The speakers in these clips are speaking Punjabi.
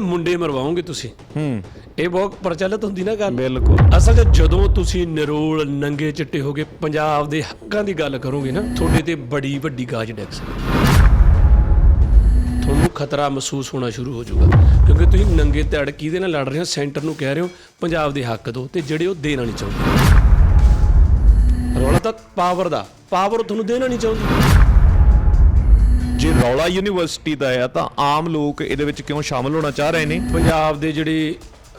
ਮੁੰਡੇ ਮਰਵਾਓਗੇ ਤੁਸੀਂ? ਹੂੰ। ਇਹ ਬਹੁਤ ਪ੍ਰਚਲਿਤ ਹੁੰਦੀ ਨਾ ਗੱਲ। ਬਿਲਕੁਲ। ਅਸਲ 'ਚ ਜਦੋਂ ਤੁਸੀਂ ਨਿਰੋਲ ਨੰਗੇ ਚਿੱਟੇ ਹੋ ਕੇ ਪੰਜਾਬ ਦੇ ਹੱਕਾਂ ਦੀ ਗੱਲ ਕਰੋਗੇ ਨਾ ਤੁਹਾਡੇ ਤੇ ਬੜੀ ਵੱਡੀ ਗਾਜ ਡੈਕ ਸਕਦੀ। ਤੁਹਾਨੂੰ ਖਤਰਾ ਮਹਿਸੂਸ ਹੋਣਾ ਸ਼ੁਰੂ ਹੋ ਜਾਊਗਾ। ਕਿਉਂਕਿ ਤੁਸੀਂ ਨੰਗੇ ਧੜ ਕਿਹਦੇ ਨਾਲ ਲੜ ਰਹੇ ਹੋ? ਸੈਂਟਰ ਨੂੰ ਕਹਿ ਰਹੇ ਹੋ ਪੰਜਾਬ ਦੇ ਹੱਕ ਦਿਓ ਤੇ ਜਿਹੜੇ ਉਹ ਦੇਣਾ ਨਹੀਂ ਚਾਹੁੰਦੇ। ਰੌਲਾ ਤਾਂ ਪਾਵਰ ਦਾ। ਪਾਵਰ ਤੁਹਾਨੂੰ ਦੇਣਾ ਨਹੀਂ ਚਾਹੁੰਦੀ। ਜੇ ਰੌਲਾ ਯੂਨੀਵਰਸਿਟੀ ਦਾ ਆ ਤਾਂ ਆਮ ਲੋਕ ਇਹਦੇ ਵਿੱਚ ਕਿਉਂ ਸ਼ਾਮਲ ਹੋਣਾ ਚਾਹ ਰਹੇ ਨੇ? ਪੰਜਾਬ ਦੇ ਜਿਹੜੇ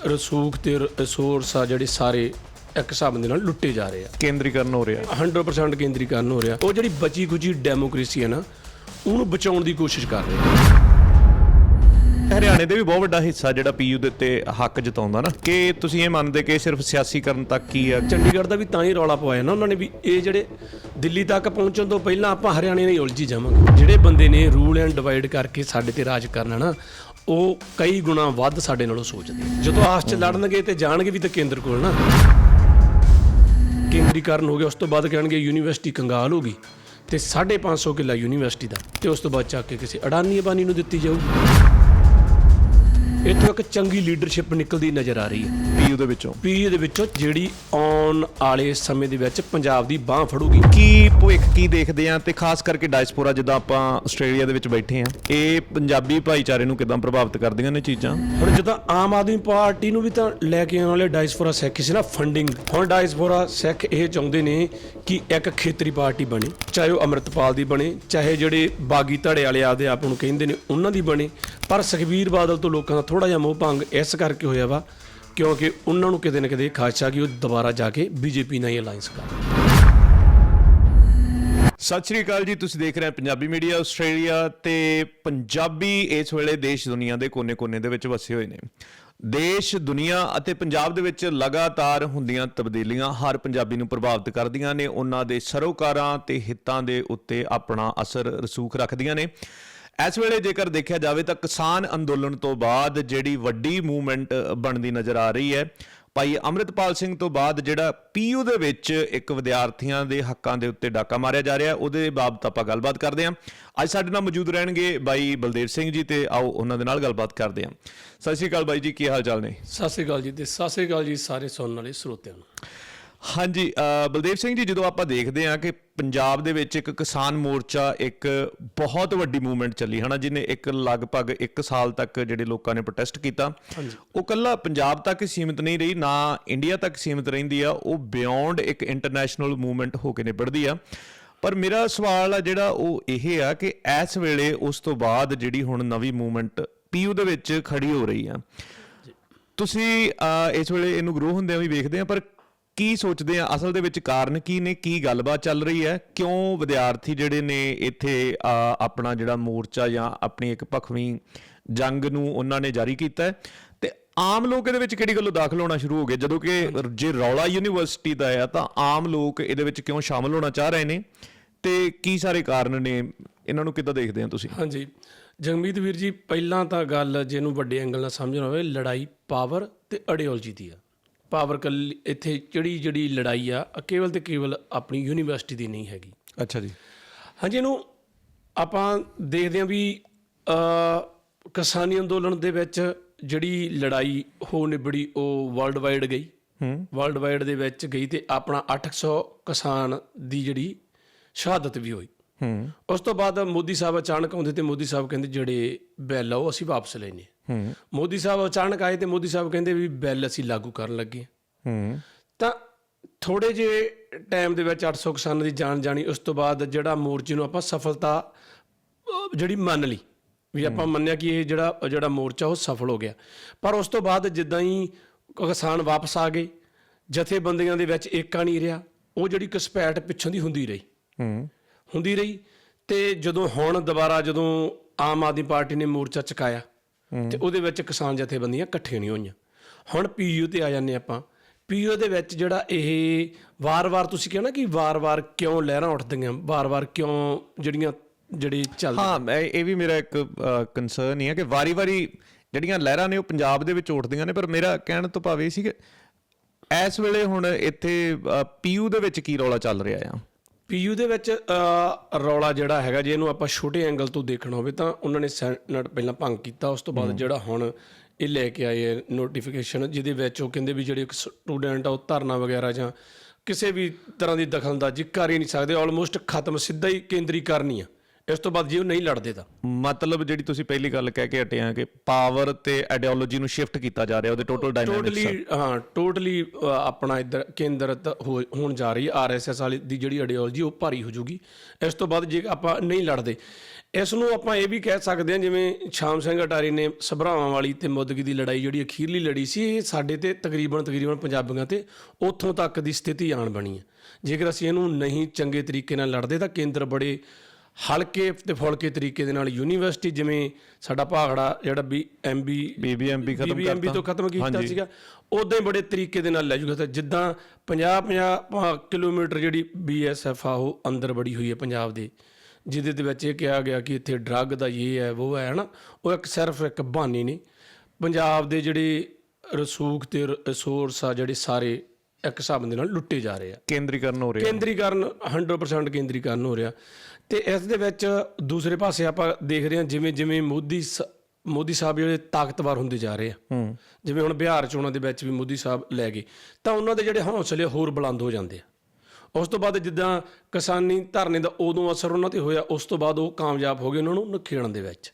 ਰਸੂਖ ਤੇ ਰਿਸੋਰਸ ਆ ਜਿਹੜੇ ਸਾਰੇ ਇੱਕ ਹਿਸਾਬ ਦੇ ਨਾਲ ਲੁੱਟੇ ਜਾ ਰਹੇ ਆ। ਕੇਂਦਰੀਕਰਨ ਹੋ ਰਿਹਾ। 100% ਕੇਂਦਰੀਕਰਨ ਹੋ ਰਿਹਾ। ਉਹ ਜਿਹੜੀ ਬਚੀ ਖੁਚੀ ਡੈਮੋਕ੍ਰੇਸੀ ਹੈ ਨਾ ਉਹਨੂੰ ਬਚਾਉਣ ਦੀ ਕੋਸ਼ਿਸ਼ ਕਰ ਰਹੇ ਆ। ਹਰਿਆਣੇ ਦੇ ਵੀ ਬਹੁਤ ਵੱਡਾ ਹਿੱਸਾ ਜਿਹੜਾ ਪੀਯੂ ਦੇ ਉੱਤੇ ਹੱਕ ਜਤਾਉਂਦਾ ਨਾ। ਕਿ ਤੁਸੀਂ ਇਹ ਮੰਨਦੇ ਕਿ ਇਹ ਸਿਰਫ ਸਿਆਸੀਕਰਨ ਤੱਕ ਹੀ ਆ? ਚੰਡੀਗੜ੍ਹ ਦਾ ਵੀ ਤਾਂ ਹੀ ਰੌਲਾ ਪਵਾਇਆ ਨਾ ਉਹਨਾਂ ਨੇ ਵੀ ਇਹ ਜਿਹੜੇ ਦਿੱਲੀ ਤੱਕ ਪਹੁੰਚਣ ਤੋਂ ਪਹਿਲਾਂ ਆਪਾਂ ਹਰਿਆਣੇ ਨਾਲ ਉਲਝੀ ਜਾਵਾਂਗੇ। ਜਿਹੜੇ ਬੰਦੇ ਨੇ ਰੂਲ ਐਂਡ ਡਿਵਾਈਡ ਕਰਕੇ ਸਾਡੇ ਤੇ ਰਾਜ ਕਰਨਾ ਨਾ, ਉਹ ਕਈ ਗੁਣਾ ਵੱਧ ਸਾਡੇ ਨਾਲੋਂ ਸੋਚਦੇ ਆ। ਜਦੋਂ ਆਸ 'ਚ ਲੜਨਗੇ ਤੇ ਜਾਣਗੇ ਵੀ ਤਾਂ ਕੇਂਦਰ ਕੋਲ ਨਾ। ਕੇਂਦਰੀਕਰਨ ਹੋ ਗਿਆ, ਉਸ ਤੋਂ ਬਾਅਦ ਕਹਿਣਗੇ ਯੂਨੀਵਰਸਿਟੀ ਕੰਗਾਲ ਹੋ ਗਈ ਤੇ 550 ਕਿੱਲਾ ਯੂਨੀਵਰਸਿਟੀ ਦਾ ਤੇ ਉਸ ਤੋਂ ਬਾਅਦ ਚੱਕ ਕੇ ਕਿਸੇ ਅਡਾਨੀ ਅਬਾਨੀ ਨੂੰ ਦਿੱਤੀ ਜਾਊਗੀ ਇੱਥੋਂ ਇੱਕ ਚੰਗੀ ਲੀਡਰਸ਼ਿਪ ਨਿਕਲਦੀ ਨਜ਼ਰ ਆ ਰਹੀ ਹੈ। ਦੇ ਵਿੱਚੋਂ? ਪੀ ਦੇ ਵਿੱਚੋਂ ਜਿਹੜੀ ਆਉਣ ਵਾਲੇ ਸਮੇਂ ਦੇ ਵਿੱਚ ਪੰਜਾਬ ਦੀ ਬਾਹ ਫੜੂਗੀ। ਕੀ ਭਵਿੱਖ ਕੀ ਦੇਖਦੇ ਆ ਤੇ ਖਾਸ ਕਰਕੇ ਡਾਇਸਪੋਰਾ ਜਿੱਦਾਂ ਆਪਾਂ ਆਸਟ੍ਰੇਲੀਆ ਦੇ ਵਿੱਚ ਬੈਠੇ ਆ ਇਹ ਪੰਜਾਬੀ ਭਾਈਚਾਰੇ ਨੂੰ ਕਿਦਾਂ ਪ੍ਰਭਾਵਿਤ ਕਰਦੀਆਂ ਨੇ ਚੀਜ਼ਾਂ? ਹੁਣ ਜਦੋਂ ਆਮ ਆਦਮੀ ਪਾਰਟੀ ਨੂੰ ਵੀ ਤਾਂ ਲੈ ਕੇ ਆਉਣ ਵਾਲੇ ਡਾਇਸਪੋਰਾ ਸਿੱਖ ਸੀ ਨਾ ਫੰਡਿੰਗ ਹੁਣ ਡਾਇਸਪੋਰਾ ਸਿੱਖ ਇਹ ਚਾਹੁੰਦੇ ਨੇ ਕਿ ਇੱਕ ਖੇਤਰੀ ਪਾਰਟੀ ਬਣੇ ਚਾਹੇ ਉਹ ਅੰਮ੍ਰਿਤਪਾਲ ਦੀ ਬਣੇ ਚਾਹੇ ਜਿਹੜੇ ਬਾਗੀ ਧੜੇ ਵਾਲੇ ਆਪਦੇ ਆਪ ਨੂੰ ਕਹਿੰਦੇ ਨੇ ਉਹਨਾਂ ਦੀ ਬਣੇ। ਪਰ ਸੁਖਬੀਰ ਬਾਦਲ ਤੋਂ ਲੋਕਾਂ ਦਾ ਥੋੜਾ ਜਿਹਾ ਮੋਹ ਭੰਗ ਇਸ ਕਰਕੇ ਹੋਇਆ ਵਾ ਕਿਉਂਕਿ ਉਹਨਾਂ ਨੂੰ ਕਿਤੇ ਨਾ ਕਿਤੇ ਖਾਸ਼ਾ ਕਿ ਉਹ ਦੁਬਾਰਾ ਜਾ ਕੇ ਬੀਜੇਪੀ ਨਾਲ ਹੀ ਅਲਾਈਅੰਸ ਕਰ ਸਤਿ ਸ਼੍ਰੀ ਅਕਾਲ ਜੀ, ਤੁਸੀਂ ਦੇਖ ਰਹੇ ਹੋ ਪੰਜਾਬੀ ਮੀਡੀਆ ਆਸਟ੍ਰੇਲੀਆ ਤੇ ਪੰਜਾਬੀ ਇਸ ਵੇਲੇ ਦੇਸ਼ ਦੁਨੀਆ ਦੇ ਕੋਨੇ-ਕੋਨੇ ਦੇ ਵਿੱਚ ਵਸੇ ਹੋਏ ਨੇ। ਦੇਸ਼, ਦੁਨੀਆ ਅਤੇ ਪੰਜਾਬ ਦੇ ਵਿੱਚ ਲਗਾਤਾਰ ਹੁੰਦੀਆਂ ਤਬਦੀਲੀਆਂ ਹਰ ਪੰਜਾਬੀ ਨੂੰ ਪ੍ਰਭਾਵਿਤ ਕਰਦੀਆਂ ਨੇ। ਉਹਨਾਂ ਦੇ ਸਰੋਕਾਰਾਂ ਤੇ ਹਿੱਤਾਂ ਦੇ ਉੱਤੇ ਆਪਣਾ ਅਸਰ ਰਸੂਖ ਰੱਖਦੀਆਂ ਨੇ। ਇਸ ਵੇਲੇ ਜੇਕਰ ਦੇਖਿਆ ਜਾਵੇ ਤਾਂ ਕਿਸਾਨ ਅੰਦੋਲਨ ਤੋਂ ਬਾਅਦ ਜਿਹੜੀ ਵੱਡੀ ਮੂਵਮੈਂਟ ਬਣਦੀ ਨਜ਼ਰ ਆ ਰਹੀ ਹੈ। ਭਾਈ ਅਮਰਿਤਪਾਲ ਸਿੰਘ ਤੋਂ ਬਾਅਦ ਜਿਹੜਾ ਪੀਯੂ ਦੇ ਵਿੱਚ ਇੱਕ ਵਿਦਿਆਰਥੀਆਂ ਦੇ ਹੱਕਾਂ ਦੇ ਉੱਤੇ ਡਾਕਾ ਮਾਰਿਆ ਜਾ ਰਿਹਾ, ਉਹਦੇ ਬਾਬਤ ਆਪਾਂ ਗੱਲਬਾਤ ਕਰਦੇ ਹਾਂ। ਅੱਜ ਸਾਡੇ ਨਾਲ ਮੌਜੂਦ ਰਹਿਣਗੇ ਬਾਈ ਬਲਦੇਵ ਸਿੰਘ ਜੀ ਤੇ ਆਓ ਉਹਨਾਂ ਦੇ ਨਾਲ ਗੱਲਬਾਤ ਕਰਦੇ ਹਾਂ। ਸਤਿ ਸ਼੍ਰੀ ਅਕਾਲ ਬਾਈ ਜੀ, ਕੀ ਹਾਲ ਚਾਲ ਨੇ? ਸਤਿ ਸ੍ਰੀ ਅਕਾਲ ਜੀ ਤੇ ਸਤਿ ਸ੍ਰੀ ਅਕਾਲ ਜੀ ਸਾਰੇ ਸੁਣਨ ਵਾਲੇ, ਸਰੋਤਿਆਂ ਨੂੰ। ਹਾਂਜੀ ਬਲਦੇਵ ਸਿੰਘ ਜੀ ਜਦੋਂ ਆਪਾਂ ਦੇਖਦੇ ਹਾਂ ਕਿ ਪੰਜਾਬ ਦੇ ਵਿੱਚ ਇੱਕ ਕਿਸਾਨ ਮੋਰਚਾ ਇੱਕ ਬਹੁਤ ਵੱਡੀ ਮੂਵਮੈਂਟ ਚੱਲੀ ਹਨਾ ਜਿਹਨੇ ਇੱਕ ਲਗਭਗ 1 ਸਾਲ ਤੱਕ ਜਿਹੜੇ ਲੋਕਾਂ ਨੇ ਪ੍ਰੋਟੈਸਟ ਕੀਤਾ ਉਹ ਕੱਲਾ ਪੰਜਾਬ ਤੱਕ ਸੀਮਿਤ ਨਹੀਂ ਰਹੀ ਨਾ ਇੰਡੀਆ ਤੱਕ ਸੀਮਿਤ ਰਹਿੰਦੀ ਆ ਉਹ ਬਿਯੋਂਡ ਇੱਕ ਇੰਟਰਨੈਸ਼ਨਲ ਮੂਵਮੈਂਟ ਹੋ ਕੇ ਨਿਬੜਦੀ ਆ। ਪਰ ਮੇਰਾ ਸਵਾਲ ਆ ਜਿਹੜਾ ਉਹ ਇਹ ਆ ਕਿ ਇਸ ਵੇਲੇ ਉਸ ਤੋਂ ਬਾਅਦ ਜਿਹੜੀ ਹੁਣ ਨਵੀਂ ਮੂਵਮੈਂਟ ਪੀਯੂ ਦੇ ਵਿੱਚ ਖੜੀ ਹੋ ਰਹੀ ਆ ਤੁਸੀਂ ਇਸ ਵੇਲੇ ਇਹਨੂੰ ਗਰੋ ਹੁੰਦਿਆਂ ਵੀ ਵੇਖਦੇ ਆ ਪਰ ਕੀ ਸੋਚਦੇ ਆ? ਅਸਲ ਦੇ ਵਿੱਚ ਕਾਰਨ ਕੀ ਨੇ? ਕੀ ਗੱਲਬਾਤ ਚੱਲ ਰਹੀ ਹੈ? ਕਿਉਂ ਵਿਦਿਆਰਥੀ ਜਿਹੜੇ ਨੇ ਇੱਥੇ ਆਪਣਾ ਜਿਹੜਾ ਮੋਰਚਾ ਜਾਂ ਆਪਣੀ ਇੱਕ ਭਖਵੀਂ ਜੰਗ ਨੂੰ ਉਹਨਾਂ ਨੇ ਜਾਰੀ ਕੀਤਾ ਹੈ? ਤੇ ਆਮ ਲੋਕ ਇਹਦੇ ਵਿੱਚ ਕਿਹੜੀ ਗੱਲੋਂ ਦਾਖਲ ਹੋਣਾ ਸ਼ੁਰੂ ਹੋ ਗਏ? ਜਦੋਂ ਕਿ ਜੇ ਰੌਲਾ ਯੂਨੀਵਰਸਿਟੀ ਦਾ ਆ ਤਾਂ ਆਮ ਲੋਕ ਇਹਦੇ ਵਿੱਚ ਕਿਉਂ ਸ਼ਾਮਲ ਹੋਣਾ ਚਾਹ ਰਹੇ ਨੇ? ਤੇ ਕੀ ਸਾਰੇ ਕਾਰਨ ਨੇ? ਇਹਨਾਂ ਨੂੰ ਕਿੱਦਾਂ ਦੇਖਦੇ ਆ ਤੁਸੀਂ? ਹਾਂਜੀ। ਜਗਮੀਤ ਵੀਰ ਜੀ ਪਹਿਲਾਂ ਤਾਂ ਗੱਲ ਜਿਹਨੂੰ ਵੱਡੇ ਐਂਗਲ ਨਾਲ ਸਮਝਣਾ ਹੋਵੇ ਲੜਾਈ ਪਾਵਰ ਤੇ ਆਈਡੀਓਲੋਜੀ ਦੀ ਆ। ਪਾਵਰ ਕੱਲੀ ਇੱਥੇ ਜਿਹੜੀ ਜਿਹੜੀ ਲੜਾਈ ਆ ਕੇਵਲ ਤੇ ਕੇਵਲ ਆਪਣੀ ਯੂਨੀਵਰਸਿਟੀ ਦੀ ਨਹੀਂ ਹੈਗੀ। ਅੱਛਾ ਜੀ। ਹਾਂਜੀ ਇਹਨੂੰ ਆਪਾਂ ਦੇਖਦੇ ਹਾਂ ਵੀ ਅ ਕਿਸਾਨੀ ਅੰਦੋਲਨ ਦੇ ਵਿੱਚ ਜਿਹੜੀ ਲੜਾਈ ਹੋ ਨਿਬੜੀ ਉਹ ਵਰਲਡ ਵਾਈਡ ਗਈ। ਹੂੰ। ਵਰਲਡ ਵਾਈਡ ਦੇ ਵਿੱਚ ਗਈ ਤੇ ਆਪਣਾ 800 ਕਿਸਾਨ ਦੀ ਜਿਹੜੀ ਸ਼ਹਾਦਤ ਵੀ ਹੋਈ। ਹੂੰ। ਉਸ ਤੋਂ ਬਾਅਦ ਮੋਦੀ ਸਾਹਿਬ ਅਚਾਨਕ ਆਉਂਦੇ ਤੇ ਮੋਦੀ ਸਾਹਿਬ ਕਹਿੰਦੇ ਜਿਹੜੇ ਬਿੱਲ ਆ ਉਹ ਅਸੀਂ ਵਾਪਸ ਲੈਣੇ ਹੂੰ। ਮੋਦੀ ਸਾਹਿਬ ਅਚਾਨਕ ਆਏ ਤੇ ਮੋਦੀ ਸਾਹਿਬ ਕਹਿੰਦੇ ਵੀ ਬਿੱਲ ਅਸੀਂ ਲਾਗੂ ਕਰਨ ਲੱਗੇ ਹਾਂ। ਤਾਂ ਥੋੜੇ ਜਿਹੇ ਟਾਈਮ ਦੇ ਵਿੱਚ 800 ਕਿਸਾਨਾਂ ਦੀ ਜਾਨ ਜਾਣੀ ਉਸ ਤੋਂ ਬਾਅਦ ਜਿਹੜਾ ਮੋਰਚੇ ਨੂੰ ਆਪਾਂ ਸਫਲਤਾ ਜਿਹੜੀ ਮੰਨ ਲਈ ਵੀ ਆਪਾਂ ਮੰਨਿਆ ਕਿ ਇਹ ਜਿਹੜਾ ਜਿਹੜਾ ਮੋਰਚਾ ਉਹ ਸਫਲ ਹੋ ਗਿਆ। ਪਰ ਉਸ ਤੋਂ ਬਾਅਦ ਜਿੱਦਾਂ ਹੀ ਕਿਸਾਨ ਵਾਪਸ ਆ ਗਏ ਜਥੇਬੰਦੀਆਂ ਦੇ ਵਿੱਚ ਏਕਾ ਨਹੀਂ ਰਿਹਾ ਉਹ ਜਿਹੜੀ ਘਸਪੈਠ ਪਿੱਛੋਂ ਦੀ ਹੁੰਦੀ ਰਹੀ। ਹੂੰ। ਹੁੰਦੀ ਰਹੀ ਤੇ ਜਦੋਂ ਹੁਣ ਦੁਬਾਰਾ ਜਦੋਂ ਆਮ ਆਦਮੀ ਪਾਰਟੀ ਨੇ ਮੋਰਚਾ ਚੁਕਾਇਆ ਤੇ ਉਹਦੇ ਵਿੱਚ ਕਿਸਾਨ ਜਥੇਬੰਦੀਆਂ ਇਕੱਠੀਆਂ ਨਹੀਂ ਹੋਈਆਂ। ਹੁਣ ਪੀਯੂ ਤੇ ਆ ਜਾਂਦੇ ਆਪਾਂ। ਪੀਯੂ ਦੇ ਵਿੱਚ ਜਿਹੜਾ ਇਹ ਵਾਰ-ਵਾਰ ਤੁਸੀਂ ਕਿਹਾ ਨਾ ਕਿ ਵਾਰ-ਵਾਰ ਕਿਉਂ ਲਹਿਰਾਂ ਉੱਠਦੀਆਂ ਵਾਰ-ਵਾਰ ਕਿਉਂ ਜਿਹੜੀਆਂ ਜਿਹੜੀ ਚੱਲਦੀ ਹਾਂ ਮੈਂ ਇਹ ਵੀ ਮੇਰਾ ਇੱਕ ਕੰਸਰਨ ਹੀ ਹੈ ਕਿ ਵਾਰੀ-ਵਾਰੀ ਜਿਹੜੀਆਂ ਲਹਿਰਾਂ ਨੇ ਉਹ ਪੰਜਾਬ ਦੇ ਵਿੱਚ ਉੱਠਦੀਆਂ ਨੇ ਪਰ ਮੇਰਾ ਕਹਿਣ ਤੋਂ ਭਾਵ ਸੀ ਕਿ ਇਸ ਵੇਲੇ ਹੁਣ ਇੱਥੇ ਪੀਯੂ ਦੇ ਵਿੱਚ ਕੀ ਰੌਲਾ ਚੱਲ ਰਿਹਾ ਆ? ਪੀਯੂ ਦੇ ਵਿੱਚ ਰੌਲਾ ਜਿਹੜਾ ਹੈਗਾ ਜੇ ਇਹਨੂੰ ਆਪਾਂ ਛੋਟੇ ਐਂਗਲ ਤੋਂ ਦੇਖਣਾ ਹੋਵੇ ਤਾਂ ਉਹਨਾਂ ਨੇ ਸੈਨੇਟ ਪਹਿਲਾਂ ਭੰਗ ਕੀਤਾ ਉਸ ਤੋਂ ਬਾਅਦ ਜਿਹੜਾ ਹੁਣ ਇਹ ਲੈ ਕੇ ਆਏ ਨੋਟੀਫਿਕੇਸ਼ਨ ਜਿਹਦੇ ਵਿੱਚ ਉਹ ਕਹਿੰਦੇ ਵੀ ਜਿਹੜੇ ਸਟੂਡੈਂਟ ਆ ਉਹ ਧਰਨਾ ਵਗੈਰਾ ਜਾਂ ਕਿਸੇ ਵੀ ਤਰ੍ਹਾਂ ਦੀ ਦਖਲਅੰਦਾਜ਼ੀ ਕਰ ਹੀ ਨਹੀਂ ਸਕਦੇ ਆਲਮੋਸਟ ਖਤਮ ਸਿੱਧਾ ਹੀ ਕੇਂਦਰੀਕਰਨ ਹੀ ਆ। ਇਸ ਤੋਂ ਬਾਅਦ ਜੇ ਉਹ ਨਹੀਂ ਲੜਦੇ ਤਾਂ। ਮਤਲਬ ਜਿਹੜੀ ਤੁਸੀਂ ਪਹਿਲੀ ਗੱਲ ਕਹਿ ਕੇ ਹਟੇ ਆ ਕਿ ਪਾਵਰ ਤੇ ਆਈਡੀਓਲੋਜੀ ਨੂੰ ਸ਼ਿਫਟ ਕੀਤਾ ਜਾ ਰਿਹਾ ਉਹਦੇ ਟੋਟਲ ਡਾਇਨਾਮਿਕਸ ਟੋਟਲੀ ਹਾਂ ਟੋਟਲੀ ਆਪਣਾ ਇੱਧਰ ਕੇਂਦਰਤ ਹੋ- ਹੋਣ ਜਾ ਰਹੀ ਹੈ ਆਰਐਸਐਸ ਵਾਲੀ ਦੀ ਜਿਹੜੀ ਆਈਡੀਓਲੋਜੀ ਉਹ ਭਾਰੀ ਹੋ ਜੂਗੀ ਇਸ ਤੋਂ ਬਾਅਦ ਜੇ ਆਪਾਂ ਨਹੀਂ ਲੜਦੇ ਇਸ ਨੂੰ ਆਪਾਂ ਇਹ ਵੀ ਕਹਿ ਸਕਦੇ ਹਾਂ ਜਿਵੇਂ ਸ਼ਾਮ ਸਿੰਘ ਅਟਾਰੀ ਨੇ ਸਭਰਾਵਾਂ ਵਾਲੀ ਤੇ ਮੁੱਦਗੀ ਦੀ ਲੜਾਈ ਜਿਹੜੀ ਅਖੀਰਲੀ ਲੜੀ ਸੀ ਇਹ ਸਾਡੇ ਤੇ ਤਕਰੀਬਨ ਤਕਰੀਬਨ ਪੰਜਾਬੀਆਂ ਤੇ ਉੱਥੋਂ ਤੱਕ ਦੀ ਸਥਿਤੀ ਆਣ ਬਣੀ ਹੈ ਜੇਕਰ ਅਸੀਂ ਇਹਨੂੰ ਨਹੀਂ ਚੰਗੇ ਤਰੀਕੇ ਨਾਲ ਲੜਦੇ ਤਾਂ ਕੇਂਦਰ ਬੜੇ ਹਲਕੇ ਤੇ ਫੁਲਕੇ ਤਰੀਕੇ ਦੇ ਨਾਲ ਯੂਨੀਵਰਸਿਟੀ ਜਿਵੇਂ ਸਾਡਾ ਭਾਗੜਾ ਜਿਹੜਾ ਵੀ ਐਮਬੀ ਬੀਬੀਐਮਬੀ ਖਤਮ ਬੀਬੀਐਮਬੀ ਕਰਤਾ। ਤੋਂ ਖਤਮ ਕੀਤਾ ਸੀਗਾ ਉਦਾਂ ਹੀ ਬੜੇ ਤਰੀਕੇ ਦੇ ਨਾਲ ਲੈ ਜੂਗਾ। ਜਿੱਦਾਂ 50 50 ਕਿਲੋਮੀਟਰ ਜਿਹੜੀ ਬੀਐਸਐਫ ਆ ਉਹ ਅੰਦਰ ਬੜੀ ਹੋਈ ਹੈ ਪੰਜਾਬ ਦੇ ਜਿਹਦੇ ਦੇ ਵਿੱਚ ਇਹ ਕਿਹਾ ਗਿਆ ਕਿ ਇੱਥੇ ਡਰੱਗ ਦਾ ਇਹ ਹੈ ਉਹ ਹੈ ਨਾ ਉਹ ਇੱਕ ਸਿਰਫ ਇੱਕ ਬਹਾਨੇ ਨੇ। ਪੰਜਾਬ ਦੇ ਜਿਹੜੇ ਰਸੂਖ ਤੇ ਰਿਸੋਰਸ ਆ ਜਿਹੜੇ ਸਾਰੇ ਇੱਕ ਹਿਸਾਬ ਦੇ ਨਾਲ ਲੁੱਟੇ ਜਾ ਰਹੇ ਆ। ਕੇਂਦਰੀਕਰਨ ਹੋ ਰਿਹਾ। ਕੇਂਦਰੀਕਰਨ 100% ਕੇਂਦਰੀਕਰਨ ਹੋ ਰਿਹਾ। ਤੇ ਇਸ ਦੇ ਵਿੱਚ ਦੂਸਰੇ ਪਾਸੇ ਆਪਾਂ ਦੇਖ ਰਹੇ ਹਾਂ ਜਿਵੇਂ ਜਿਵੇਂ ਮੋਦੀ ਮੋਦੀ ਸਾਹਿਬ ਜਿਹੜੇ ਤਾਕਤਵਰ ਹੁੰਦੇ ਜਾ ਰਹੇ ਆ। ਜਿਵੇਂ ਹੁਣ ਬਿਹਾਰ ਚੋਣਾਂ ਦੇ ਵਿੱਚ ਵੀ ਮੋਦੀ ਸਾਹਿਬ ਲੈ ਗਏ। ਤਾਂ ਉਹਨਾਂ ਦੇ ਜਿਹੜੇ ਹੌਸਲੇ ਹੋਰ ਬੁਲੰਦ ਹੋ ਜਾਂਦੇ ਆ। ਉਸ ਤੋਂ ਬਾਅਦ ਜਿੱਦਾਂ ਕਿਸਾਨੀ ਧਰਨੇ ਦਾ ਉਦੋਂ ਅਸਰ ਉਹਨਾਂ ਤੇ ਹੋਇਆ ਉਸ ਤੋਂ ਬਾਅਦ ਉਹ ਕਾਮਯਾਬ ਹੋ ਗਏ ਉਹਨਾਂ ਨੂੰ ਨਖੇੜਨ ਦੇ ਵਿੱਚ।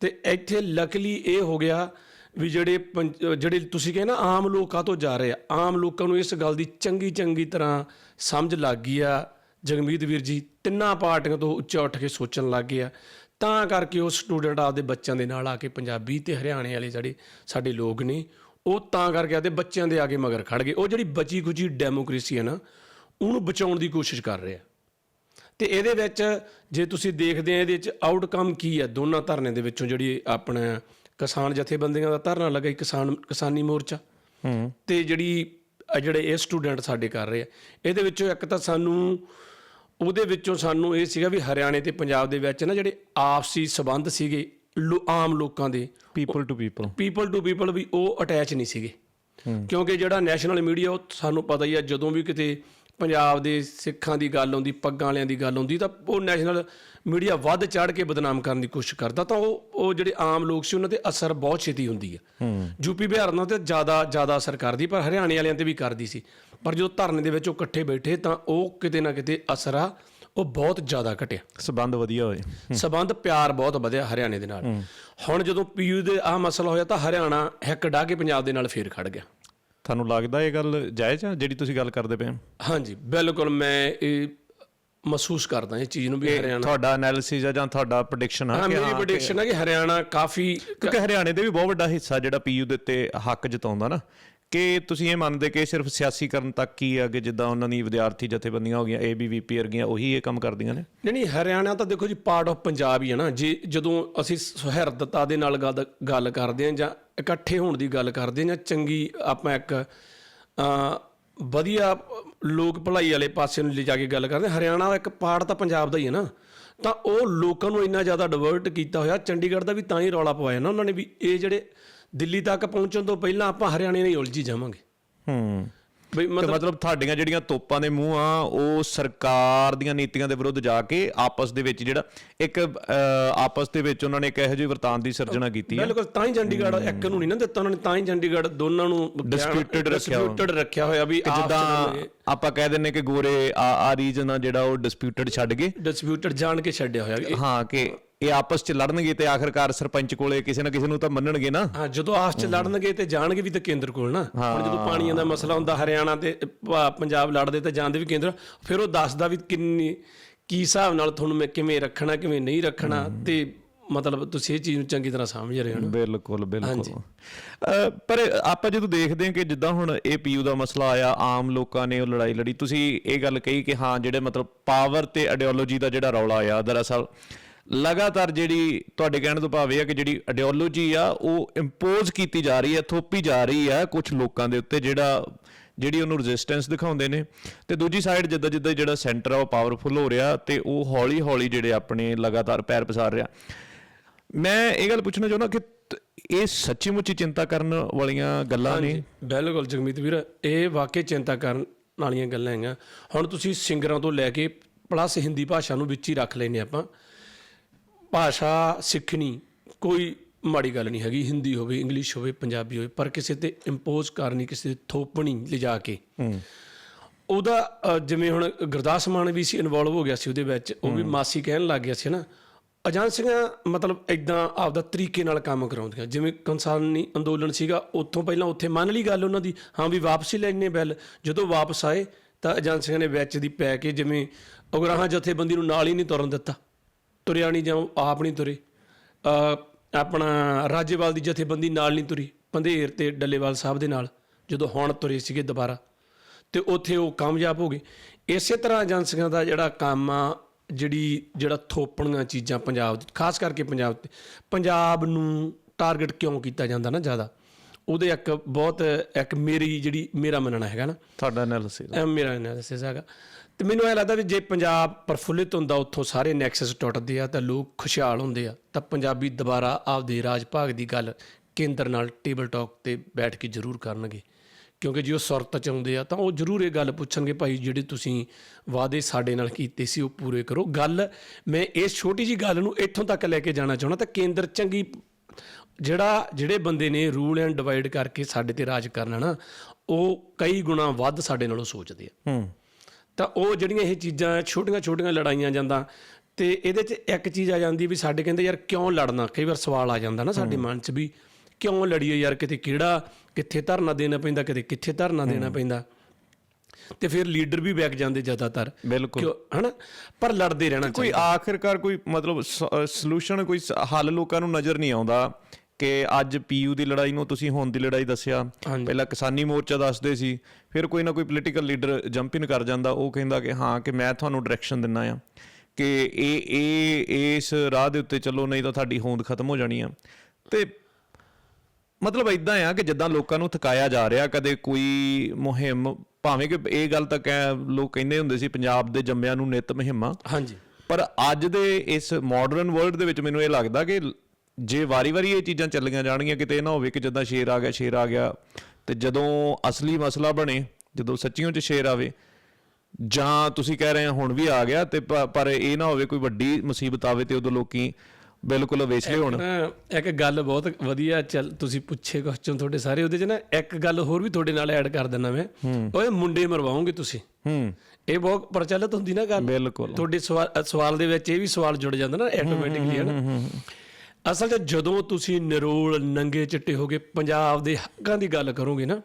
ਤੇ ਇੱਥੇ ਲੱਕਲੀ ਇਹ ਹੋ ਗਿਆ ਵੀ ਜਿਹੜੇ ਪੰਜ- ਜਿਹੜੇ ਤੁਸੀਂ ਕਹਿੰਦੇ ਨਾ ਆਮ ਲੋਕਾਂ ਤੋਂ ਜਾ ਰਹੇ ਆ, ਆਮ ਲੋਕਾਂ ਨੂੰ ਇਸ ਗੱਲ ਦੀ ਚੰਗੀ ਚੰਗੀ ਤਰ੍ਹਾਂ ਸਮਝ ਲੱਗ ਗਈ ਆ। ਜਗਮੀਤ ਵੀਰ ਜੀ, ਤਿੰਨਾਂ ਪਾਰਟੀਆਂ ਤੋਂ ਉੱਚਾ ਉੱਠ ਕੇ ਸੋਚਣ ਲੱਗ ਗਏ ਆ। ਤਾਂ ਕਰਕੇ ਉਹ ਸਟੂਡੈਂਟ ਆਪਦੇ ਬੱਚਿਆਂ ਦੇ ਨਾਲ ਆ ਕੇ ਪੰਜਾਬੀ ਤੇ ਹਰਿਆਣੇ ਵਾਲੇ ਜਿਹੜੇ ਸਾਡੇ ਲੋਕ ਨੇ, ਉਹ ਤਾਂ ਕਰਕੇ ਆਪਦੇ ਬੱਚਿਆਂ ਦੇ ਆਗੇ ਮਗਰ ਖੜ ਗਏ। ਉਹ ਜਿਹੜੀ ਬਚੀ ਖੁਚੀ ਡੈਮੋਕ੍ਰੇਸੀ ਹੈ ਨਾ, ਉਹਨੂੰ ਬਚਾਉਣ ਦੀ ਕੋਸ਼ਿਸ਼ ਕਰ ਰਿਹਾ ਆ। ਤੇ ਇਹਦੇ ਵਿੱਚ ਜੇ ਤੁਸੀਂ ਦੇਖਦੇ ਆ, ਇਹਦੇ ਵਿੱਚ ਆਊਟਕਮ ਕੀ ਹੈ ਦੋਨਾਂ ਧਰਨੇ ਦੇ ਵਿੱਚੋਂ ਜਿਹੜੀ ਆਪਣਾ ਕਿਸਾਨ ਜਥੇਬੰਦੀਆਂ ਦਾ ਧਰਨਾ ਲੱਗਾ ਸੀ, ਕਿਸਾਨ ਕਿਸਾਨੀ ਮੋਰਚਾ। ਹੂੰ। ਤੇ ਜਿਹੜੀ ਜਿਹੜੇ ਇਹ ਸਟੂਡੈਂਟ ਸਾਡੇ ਕਰ ਰਹੇ ਆ। ਇਹਦੇ ਵਿੱਚੋਂ ਇੱਕ ਤਾਂ ਸਾਨੂੰ ਉਹਦੇ ਵਿੱਚੋਂ ਸਾਨੂੰ ਇਹ ਸੀਗਾ ਵੀ ਹਰਿਆਣੇ ਤੇ ਪੰਜਾਬ ਦੇ ਵਿੱਚ ਨਾ ਜਿਹੜੇ ਆਪਸੀ ਸਬੰਧ ਸੀਗੇ ਆਮ ਲੋਕਾਂ ਦੇ people to people people to people ਵੀ ਉਹ ਅਟੈਚ ਨਹੀਂ ਸੀਗੇ। ਕਿਉਂਕਿ ਜਿਹੜਾ ਨੈਸ਼ਨਲ ਮੀਡੀਆ ਉਹ ਸਾਨੂੰ ਪਤਾ ਹੀ ਆ ਜਦੋਂ ਵੀ ਕਿਤੇ ਪੰਜਾਬ ਦੇ ਸਿੱਖਾਂ ਦੀ ਗੱਲ ਆਉਂਦੀ ਪੱਗਾਂ ਵਾਲਿਆਂ ਦੀ ਗੱਲ ਆਉਂਦੀ ਤਾਂ ਉਹ ਨੈਸ਼ਨਲ ਮੀਡੀਆ ਵੱਧ ਚੜ ਕੇ ਬਦਨਾਮ ਕਰਨ ਦੀ ਕੋਸ਼ਿਸ਼ ਕਰਦਾ ਤਾਂ ਉਹ ਉਹ ਜਿਹੜੇ ਆਮ ਲੋਕ ਸੀ ਉਹਨਾਂ ਤੇ ਅਸਰ ਬਹੁਤ ਛੇਤੀ ਹੁੰਦੀ ਆ। ਯੂਪੀ ਬਿਹਾਰ ਨਾਲ ਤੇ ਜ਼ਿਆਦਾ ਜ਼ਿਆਦਾ ਅਸਰ ਕਰਦੀ ਪਰ ਹਰਿਆਣੇ ਵਾਲਿਆਂ ਤੇ ਵੀ ਕਰਦੀ ਸੀ। ਪਰ ਜਦੋਂ ਧਰਨੇ ਦੇ ਵਿੱਚ ਉਹ ਇਕੱਠੇ ਬੈਠੇ ਤਾਂ ਉਹ ਕਿਤੇ ਨਾ ਕਿਤੇ ਅਸਰ ਆ ਉਹ ਬਹੁਤ ਜ਼ਿਆਦਾ ਘਟਿਆ। ਸਬੰਧ ਵਧੀਆ ਹੋਏ। ਸਬੰਧ ਪਿਆਰ ਬਹੁਤ ਵਧਿਆ ਹਰਿਆਣੇ ਦੇ ਨਾਲ। ਹੁਣ ਜਦੋਂ ਪੀਯੂ ਦੇ ਆਹ ਮਸਲਾ ਹੋਇਆ ਤਾਂ ਹਰਿਆਣਾ ਹਿੱਕ ਡਾ ਕੇ ਪੰਜਾਬ ਦੇ ਨਾਲ ਫੇਰ ਖੜ ਗਿਆ। ਤੁਹਾਨੂੰ ਲੱਗਦਾ ਇਹ ਗੱਲ ਜਾਇਜ਼ ਆ ਜਿਹੜੀ ਤੁਸੀਂ ਗੱਲ ਕਰਦੇ ਪਏ ਹੋ? ਹਾਂਜੀ ਬਿਲਕੁਲ ਮੈਂ ਇਹ ਮਹਿਸੂਸ ਕਰਦਾ ਇਹ ਚੀਜ਼ ਨੂੰ ਵੀ ਹਰਿਆਣਾ ਤੁਹਾਡਾ ਐਨਾਲਿਸਿਸ ਆ ਜਾਂ ਤੁਹਾਡਾ ਪ੍ਰੈਡਿਕਸ਼ਨ ਆ ਹਾਂ ਕਿ ਮੇਰੀ ਹਾਂ ਪ੍ਰੈਡਿਕਸ਼ਨ ਹੈ ਕਿ ਹਰਿਆਣਾ ਕਾਫੀ ਕਿਉਂਕਿ ਹਰਿਆਣੇ ਦੇ ਵੀ ਬਹੁਤ ਵੱਡਾ ਹਿੱਸਾ ਜਿਹੜਾ ਪੀਯੂ ਦੇ ਉੱਤੇ ਹੱਕ ਜਤਾਉਂਦਾ ਨਾ ਕਿ ਤੁਸੀਂ ਇਹ ਮੰਨਦੇ ਕਿ ਸਿਰਫ ਸਿਆਸੀਕਰਨ ਤੱਕ ਹੀ ਆ ਕਿ ਜਿੱਦਾਂ ਉਹਨਾਂ ਦੀ ਵਿਦਿਆਰਥੀ ਜਥੇਬੰਦੀਆਂ ਹੋ ਗਈਆਂ ਏਬੀਵੀਪੀ ਵਰਗੀਆਂ ਉਹੀ ਇਹ ਕੰਮ ਕਰਦੀਆਂ ਨੇ? ਨਹੀਂ ਨਹੀਂ ਹਰਿਆਣਾ ਤਾਂ ਦੇਖੋ ਜੀ ਪਾਰਟ ਆਫ ਪੰਜਾਬ ਹੀ ਹੈ ਨਾ ਜੇ ਜਦੋਂ ਅਸੀਂ ਸੁਹਿਰਦਤਾ ਦੇ ਨਾਲ ਗੱਲ ਗੱਲ ਕਰਦੇ ਹਾਂ ਜਾਂ ਇਕੱਠੇ ਹੋਣ ਦੀ ਗੱਲ ਕਰਦੇ ਜਾਂ ਚੰਗੀ ਆਪਾਂ ਇੱਕ ਵਧੀਆ ਲੋਕ ਭਲਾਈ ਵਾਲੇ ਪਾਸੇ ਨੂੰ ਲੈ ਜਾ ਕੇ ਗੱਲ ਕਰਦੇ ਹਾਂ। ਹਰਿਆਣਾ ਇੱਕ ਪਾਰਟ ਤਾਂ ਪੰਜਾਬ ਦਾ ਹੀ ਹੈ ਨਾ। ਤਾਂ ਉਹ ਲੋਕਾਂ ਨੂੰ ਇੰਨਾ ਜ਼ਿਆਦਾ ਡਿਵਰਟ ਕੀਤਾ ਹੋਇਆ। ਚੰਡੀਗੜ੍ਹ ਦਾ ਵੀ ਤਾਂ ਹੀ ਰੌਲਾ ਪਵਾਇਆ ਨਾ ਉਹਨਾਂ ਨੇ ਵੀ ਇਹ ਜਿਹੜੇ ਦਿੱਲੀ ਤੱਕ ਪਹੁੰਚਣ ਤੋਂ ਪਹਿਲਾਂ ਆਪਾਂ ਹਰਿਆਣੇ ਨਾਲ ਹੀ ਉਲਝੀ ਜਾਵਾਂਗੇ। ਹੂੰ। ਬਈ ਮਤਲਬ ਤੁਹਾਡੀਆਂ ਜਿਹੜੀਆਂ ਤੋਪਾਂ ਦੇ ਮੂੰਹ ਆ ਉਹ ਸਰਕਾਰ ਦੀਆਂ ਨੀਤੀਆਂ ਦੇ ਵਿਰੁੱਧ ਜਾ ਕੇ ਆਪਸ ਦੇ ਵਿੱਚ ਜਿਹੜਾ ਇੱਕ ਆਪਸ ਦੇ ਵਿੱਚ ਉਹਨਾਂ ਨੇ ਇੱਕ ਇਹੋ ਜਿਹੀ ਵਰਤਾਨ ਦੀ ਸਿਰਜਣਾ ਕੀਤੀ ਹੈ ਬਿਲਕੁਲ ਤਾਂ ਹੀ ਚੰਡੀਗੜ੍ਹ ਇੱਕ ਨੂੰ ਨਹੀਂ ਨਾ ਦਿੱਤਾ ਉਹਨਾਂ ਨੇ ਤਾਂ ਹੀ ਚੰਡੀਗੜ੍ਹ ਦੋਨਾਂ ਨੂੰ Disputed ਰੱਖਿਆ ਹੋਇਆ। ਡਿਸਪਿਊਟਡ ਰੱਖਿਆ ਹੋਇਆ ਵੀ ਜਿੱਦਾਂ ਆਪਾਂ ਕਹਿ ਦਿੰਨੇ ਕਿ ਗੋਰੇ ਆ ਰੀਜਨ ਆ ਜਿਹੜਾ ਉਹ ਡਿਸਪਿਊਟਡ ਛੱਡ ਗਏ। ਡਿਸਪਿਊਟਡ ਜਾਣ ਕੇ ਛੱਡਿਆ ਹੋਇਆ। ਹਾਂ ਕਿ ਇਹ ਆਪਸ ਚ ਲੜਨਗੇ ਤੇ ਆਖਰਕਾਰ ਸਰਪੰਚ ਕੋਲੇ ਕਿਸੇ ਨਾ ਕਿਸੇ ਨੂੰ ਤਾਂ ਮੰਨਣਗੇ ਨਾ। ਹਾਂ ਜਦੋਂ ਆਸ ਚ ਲੜਨਗੇ ਤੇ ਜਾਣਗੇ ਵੀ ਤਾਂ ਕੇਂਦਰ ਕੋਲ ਨਾ। ਹੁਣ ਜਦੋਂ ਪਾਣੀਆਂ ਦਾ ਮਸਲਾ ਹੁੰਦਾ ਹਰਿਆਣਾ ਤੇ ਪੰਜਾਬ ਲੜਦੇ ਤਾਂ ਜਾਂਦੇ ਵੀ ਕੇਂਦਰ। ਫਿਰ ਉਹ ਦੱਸਦਾ ਵੀ ਕਿੰਨੀ ਕੀ ਹਿਸਾਬ ਨਾਲ ਤੁਹਾਨੂੰ ਮੈਂ ਕਿਵੇਂ ਰੱਖਣਾ ਕਿਵੇਂ ਨਹੀਂ ਰੱਖਣਾ ਤੇ ਮਤਲਬ ਤੁਸੀਂ ਇਹ ਚੀਜ਼ ਨੂੰ ਚੰਗੀ ਤਰ੍ਹਾਂ ਸਮਝ ਰਹੇ ਹੋ ਨਾ। ਬਿਲਕੁਲ ਬਿਲਕੁਲ। ਪਰ ਆਪਾਂ ਜਦੋਂ ਦੇਖਦੇ ਹਾਂ ਕਿ ਜਿੱਦਾਂ ਹੁਣ ਇਹ ਪੀਯੂ ਦਾ ਮਸਲਾ ਆਇਆ ਆਮ ਲੋਕਾਂ ਨੇ ਉਹ ਲੜਾਈ ਲੜੀ। ਤੁਸੀਂ ਇਹ ਗੱਲ ਕਹੀ ਕਿ ਹਾਂ ਜਿਹੜੇ ਮਤਲਬ ਪਾਵਰ ਤੇ ਆਈਡੀਓਲੋਜੀ ਦਾ ਜਿਹੜਾ ਰੌਲਾ ਆਇਆ ਦਰਅਸਲ ਲਗਾਤਾਰ ਜਿਹੜੀ ਤੁਹਾਡੇ ਕਹਿਣ ਤੋਂ ਭਾਵ ਇਹ ਆ ਕਿ ਜਿਹੜੀ ਆਈਡੀਓਲੋਜੀ ਆ, ਉਹ ਇੰਪੋਜ਼ ਕੀਤੀ ਜਾ ਰਹੀ ਹੈ, ਥੋਪੀ ਜਾ ਰਹੀ ਹੈ ਕੁਝ ਲੋਕਾਂ ਦੇ ਉੱਤੇ ਜਿਹੜਾ, ਜਿਹੜੀ ਉਹਨੂੰ ਰੈਜ਼ਿਸਟੈਂਸ ਦਿਖਾਉਂਦੇ ਨੇ। ਤੇ ਦੂਜੀ ਸਾਈਡ ਜਿੱਦਾਂ ਜਿੱਦਾਂ ਜਿਹੜਾ ਸੈਂਟਰ ਆ, ਉਹ ਪਾਵਰਫੁਲ ਹੋ ਰਿਹਾ ਤੇ ਉਹ ਹੌਲੀ ਹੌਲੀ ਜਿਹੜੇ ਆਪਣੇ ਲਗਾਤਾਰ ਪੈਰ ਪਸਾਰ ਰਿਹਾ। ਮੈਂ ਇਹ ਗੱਲ ਪੁੱਛਣਾ ਚਾਹੁੰਦਾ ਕਿ ਇਹ ਸੱਚੀ ਮੁੱਚੀ ਚਿੰਤਾ ਕਰਨ ਵਾਲੀਆਂ ਗੱਲਾਂ ਨੇ? ਬਿਲਕੁਲ ਜਗਮੀਤ ਵੀਰ, ਇਹ ਵਾਕਈ ਚਿੰਤਾ ਕਰਨ ਵਾਲੀਆਂ ਗੱਲਾਂ ਹੈਗੀਆਂ। ਹੁਣ ਤੁਸੀਂ ਸਿੰਗਰਾਂ ਤੋਂ ਲੈ ਕੇ ਪਲੱਸ ਹਿੰਦੀ ਭਾਸ਼ਾ ਨੂੰ ਵਿੱਚ ਹੀ ਰੱਖ ਲੈਨੇ ਆਪਾਂ। ਭਾਸ਼ਾ ਸਿੱਖਣੀ ਕੋਈ ਮਾੜੀ ਗੱਲ ਨਹੀਂ ਹੈਗੀ ਹਿੰਦੀ ਹੋਵੇ ਇੰਗਲਿਸ਼ ਹੋਵੇ ਪੰਜਾਬੀ ਹੋਵੇ ਪਰ ਕਿਸੇ ਤੇ ਇੰਪੋਜ਼ ਕਰਨੀ ਕਿਸੇ ਤੇ ਥੋਪਣੀ ਲਿਜਾ ਕੇ। ਉਹਦਾ ਜਿਵੇਂ ਹੁਣ ਗੁਰਦਾਸ ਮਾਨ ਵੀ ਸੀ ਇਨਵੋਲਵ ਹੋ ਗਿਆ ਸੀ ਉਹਦੇ ਵਿੱਚ ਉਹ ਵੀ ਮਾਸੀ ਕਹਿਣ ਲੱਗ ਗਿਆ ਸੀ ਨਾ ਏਜੰਸੀਆਂ ਮਤਲਬ ਇਦਾਂ ਆਪਦਾ ਤਰੀਕੇ ਨਾਲ ਕੰਮ ਕਰਾਉਂਦੀਆਂ। ਜਿਵੇਂ ਕਿਸਾਨੀ ਅੰਦੋਲਨ ਸੀਗਾ ਉੱਥੋਂ ਪਹਿਲਾਂ ਉੱਥੇ ਮੰਨ ਲਈ ਗੱਲ ਉਹਨਾਂ ਦੀ ਹਾਂ ਵੀ ਵਾਪਸੀ ਲੈਣੇ ਬਿੱਲ ਜਦੋਂ ਵਾਪਸ ਆਏ ਤਾਂ ਏਜੰਸੀਆਂ ਨੇ ਵਿੱਚ ਦੀ ਪੈ ਕੇ ਜਿਵੇਂ ਉਗਰਾਹਾਂ ਜਥੇਬੰਦੀ ਨੂੰ ਨਾਲ ਹੀ ਨਹੀਂ ਤੁਰਨ ਦਿੱਤਾ। ਤੁਰਿਆ ਨਹੀਂ ਜਾਂ ਆਪ ਨਹੀਂ ਤੁਰੇ। ਆਪਣਾ ਰਾਜੇਵਾਲ ਦੀ ਜਥੇਬੰਦੀ ਨਾਲ ਨਹੀਂ ਤੁਰੀ ਪੰਧੇਰ ਤੇ ਡੱਲੇਵਾਲ ਸਾਹਿਬ ਦੇ ਨਾਲ ਜਦੋਂ ਹੁਣ ਤੁਰੇ ਸੀਗੇ ਦੁਬਾਰਾ। ਤੇ ਉੱਥੇ ਉਹ ਕਾਮਯਾਬ ਹੋ ਗਏ। ਇਸੇ ਤਰ੍ਹਾਂ ਏਜੰਸੀਆਂ ਦਾ ਜਿਹੜਾ ਕੰਮ ਆ ਜਿਹੜੀ ਜਿਹੜਾ ਥੋਪਣੀਆਂ ਚੀਜ਼ਾਂ ਪੰਜਾਬ 'ਚ ਖਾਸ ਕਰਕੇ ਪੰਜਾਬ ਤੇ ਪੰਜਾਬ ਨੂੰ ਟਾਰਗੇਟ ਕਿਉਂ ਕੀਤਾ ਜਾਂਦਾ ਨਾ ਜ਼ਿਆਦਾ? ਉਹਦੇ ਇੱਕ ਬਹੁਤ ਇੱਕ ਮੇਰੀ ਜਿਹੜੀ ਮੇਰਾ ਮੰਨਣਾ ਹੈਗਾ ਨਾ। ਤੁਹਾਡਾ ਐਨਾਲਿਸਿਸ ਮੇਰਾ ਐਨਾਲਿਸਿਸ ਹੈਗਾ। ਤੇ ਮੈਨੂੰ ਇਹ ਲੱਗਦਾ ਵੀ ਜੇ ਪੰਜਾਬ ਪ੍ਰਫੁੱਲਿਤ ਹੁੰਦਾ, ਉੱਥੋਂ ਸਾਰੇ ਨੈਕਸਸ ਟੁੱਟਦੇ ਆ, ਤਾਂ ਲੋਕ ਖੁਸ਼ਹਾਲ ਹੁੰਦੇ ਆ। ਤਾਂ ਪੰਜਾਬੀ ਦੁਬਾਰਾ ਆਪਦੇ ਰਾਜ ਭਾਗ ਦੀ ਗੱਲ ਕੇਂਦਰ ਨਾਲ ਟੇਬਲ ਟਾਕ ਤੇ ਬੈਠ ਕੇ ਜ਼ਰੂਰ ਕਰਨਗੇ। ਕਿਉਂਕਿ ਜੇ ਉਹ ਸੁਰਤ ਚ ਆਉਂਦੇ ਆ, ਤਾਂ ਉਹ ਜ਼ਰੂਰ ਇਹ ਗੱਲ ਪੁੱਛਣਗੇ, ਭਾਈ, ਜਿਹੜੇ ਤੁਸੀਂ ਵਾਅਦੇ ਸਾਡੇ ਨਾਲ ਕੀਤੇ ਸੀ, ਉਹ ਪੂਰੇ ਕਰੋ। ਗੱਲ ਮੈਂ ਇਸ ਛੋਟੀ ਜੀ ਗੱਲ ਨੂੰ ਇੱਥੋਂ ਤੱਕ ਲੈ ਕੇ ਜਾਣਾ ਚਾਹੁੰਦਾ, ਤਾਂ ਕੇਂਦਰ ਚੰਗੀ ਜਿਹੜਾ, ਜਿਹੜੇ ਬੰਦੇ ਨੇ ਰੂਲ ਐਂਡ ਡਿਵਾਈਡ ਕਰਕੇ ਸਾਡੇ ਤੇ ਰਾਜ ਕਰਨਾ ਨਾ, ਉਹ ਕਈ ਗੁਣਾ ਵੱਧ ਸਾਡੇ ਨਾਲੋਂ ਸੋਚਦੇ ਆ। ਹੂੰ। ਤਾਂ ਉਹ ਜਿਹੜੀਆਂ ਇਹ ਚੀਜ਼ਾਂ ਛੋਟੀਆਂ ਛੋਟੀਆਂ ਲੜਾਈਆਂ ਜਾਂਦਾ ਤੇ ਇਹਦੇ 'ਚ ਇੱਕ ਚੀਜ਼ ਆ ਜਾਂਦੀ ਵੀ ਸਾਡੇ ਕਹਿੰਦੇ ਯਾਰ ਕਿਉਂ ਲੜਨਾ? ਕਈ ਵਾਰ ਸਵਾਲ ਆ ਜਾਂਦਾ ਨਾ ਸਾਡੇ ਮਨ 'ਚ ਵੀ ਕਿਉਂ ਲੜੀਏ ਯਾਰ ਕਿਤੇ ਕਿਹੜਾ ਕਿੱਥੇ ਧਰਨਾ ਦੇਣਾ ਪੈਂਦਾ ਕਿਤੇ ਕਿੱਥੇ ਧਰਨਾ ਦੇਣਾ ਪੈਂਦਾ। ਤੇ ਫਿਰ ਲੀਡਰ ਵੀ ਬੈਕ ਜਾਂਦੇ ਜ਼ਿਆਦਾਤਰ। ਬਿਲਕੁਲ। ਹਨਾ? ਪਰ ਲੜਦੇ ਰਹਿਣਾ ਕੋਈ ਆਖਿਰਕਾਰ ਕੋਈ ਮਤਲਬ ਸੋਲੂਸ਼ਨ ਕੋਈ ਹੱਲ ਲੋਕਾਂ ਨੂੰ ਨਜ਼ਰ ਨਹੀਂ ਆਉਂਦਾ। ਕਿ ਅੱਜ ਪੀਯੂ ਦੀ ਲੜਾਈ ਨੂੰ ਤੁਸੀਂ ਹੁਣ ਦੀ ਲੜਾਈ ਦੱਸਿਆ। ਪਹਿਲਾਂ ਕਿਸਾਨੀ ਮੋਰਚਾ ਦੱਸਦੇ ਸੀ ਫਿਰ ਕੋਈ ਨਾ ਕੋਈ ਪੋਲੀਟੀਕਲ ਲੀਡਰ ਜੰਪ ਇਨ ਕਰ ਜਾਂਦਾ ਉਹ ਕਹਿੰਦਾ ਕਿ ਹਾਂ ਕਿ ਮੈਂ ਤੁਹਾਨੂੰ ਡਾਇਰੈਕਸ਼ਨ ਦਿੰਨਾ ਆ ਕਿ ਇਹ ਇਹ ਇਸ ਰਾਹ ਦੇ ਉੱਤੇ ਚੱਲੋ ਨਹੀਂ ਤਾਂ ਤੁਹਾਡੀ ਹੋਂਦ ਖਤਮ ਹੋ ਜਾਣੀ ਆ। ਤੇ ਮਤਲਬ ਇਦਾਂ ਆ ਕਿ ਜਿੱਦਾਂ ਲੋਕਾਂ ਨੂੰ ਥਕਾਇਆ ਜਾ ਰਿਹਾ ਕਦੇ ਕੋਈ ਮੁਹਿੰਮ ਭਾਵੇਂ ਕਿ ਇਹ ਗੱਲ ਤਾਂ ਕਹਿ ਲੋਕ ਕਹਿੰਦੇ ਹੁੰਦੇ ਸੀ ਪੰਜਾਬ ਦੇ ਜੰਮਿਆਂ ਨੂੰ ਨਿਤ ਮੁਹਿੰਮਾਂ। ਹਾਂਜੀ। ਪਰ ਅੱਜ ਦੇ ਇਸ ਮਾਡਰਨ ਵਰਲਡ ਦੇ ਵਿੱਚ ਮੈਨੂੰ ਇਹ ਲੱਗਦਾ ਕਿ ਜੇ ਵਾਰੀ-ਵਾਰੀ ਇਹ ਚੀਜ਼ਾਂ ਚੱਲੀਆਂ ਜਾਣਗੀਆਂ ਕਿਤੇ ਇਹ ਨਾ ਹੋਵੇ ਕਿ ਜਿੱਦਾਂ ਸ਼ੇਰ ਆ ਗਿਆ ਸ਼ੇਰ ਆ ਗਿਆ ਤੇ ਜਦੋਂ ਅਸਲੀ ਮਸਲਾ ਬਣੇ ਜਦੋਂ ਸੱਚੀਆਂ 'ਚ ਸ਼ੇਰ ਆਵੇ ਜਾਂ ਤੁਸੀਂ ਕਹਿ ਰਹੇ ਹੋ ਹੁਣ ਵੀ ਆ ਗਿਆ ਤੇ ਪਰ ਇਹ ਨਾ ਹੋਵੇ ਕੋਈ ਵੱਡੀ ਮੁਸੀਬਤ ਆਵੇ ਤੇ ਉਦੋਂ ਲੋਕੀ ਬਿਲਕੁਲ ਵੇਸਲੇ ਹੋਣ। ਇੱਕ ਗੱਲ ਬਹੁਤ ਵਧੀਆ ਚੱਲ ਤੁਸੀਂ ਪੁੱਛੇ ਕੁਐਸਚਨ ਤੁਹਾਡੇ ਸਾਰੇ ਉਹਦੇ 'ਚ ਨਾ ਇੱਕ ਗੱਲ ਹੋਰ ਵੀ ਤੁਹਾਡੇ ਨਾਲ ਐਡ ਕਰ ਦਿੰਦਾ ਮੈਂ। ਓਏ ਮੁੰਡੇ ਮਰਵਾਓਗੇ ਤੁਸੀਂ? ਹੂੰ। ਇਹ ਬਹੁਤ ਪ੍ਰਚਲਿਤ ਹੁੰਦੀ ਨਾ ਗੱਲ। ਬਿਲਕੁਲ। ਤੁਹਾਡੇ ਸਵਾਲ ਸਵਾਲ ਦੇ ਵਿੱਚ ਇਹ ਵੀ ਸਵਾਲ ਜੁੜ ਜਾਂਦਾ ਨਾ ਆਟੋਮੈਟਿਕਲੀ ਹੈ ਨਾ ਅਸਲ 'ਚ ਜਦੋਂ ਤੁਸੀਂ ਨਿਰੋਲ ਨੰਗੇ ਚਿੱਟੇ ਹੋ ਕੇ ਪੰਜਾਬ ਦੇ ਹੱਕਾਂ ਦੀ ਗੱਲ ਕਰੋਗੇ ਨਾ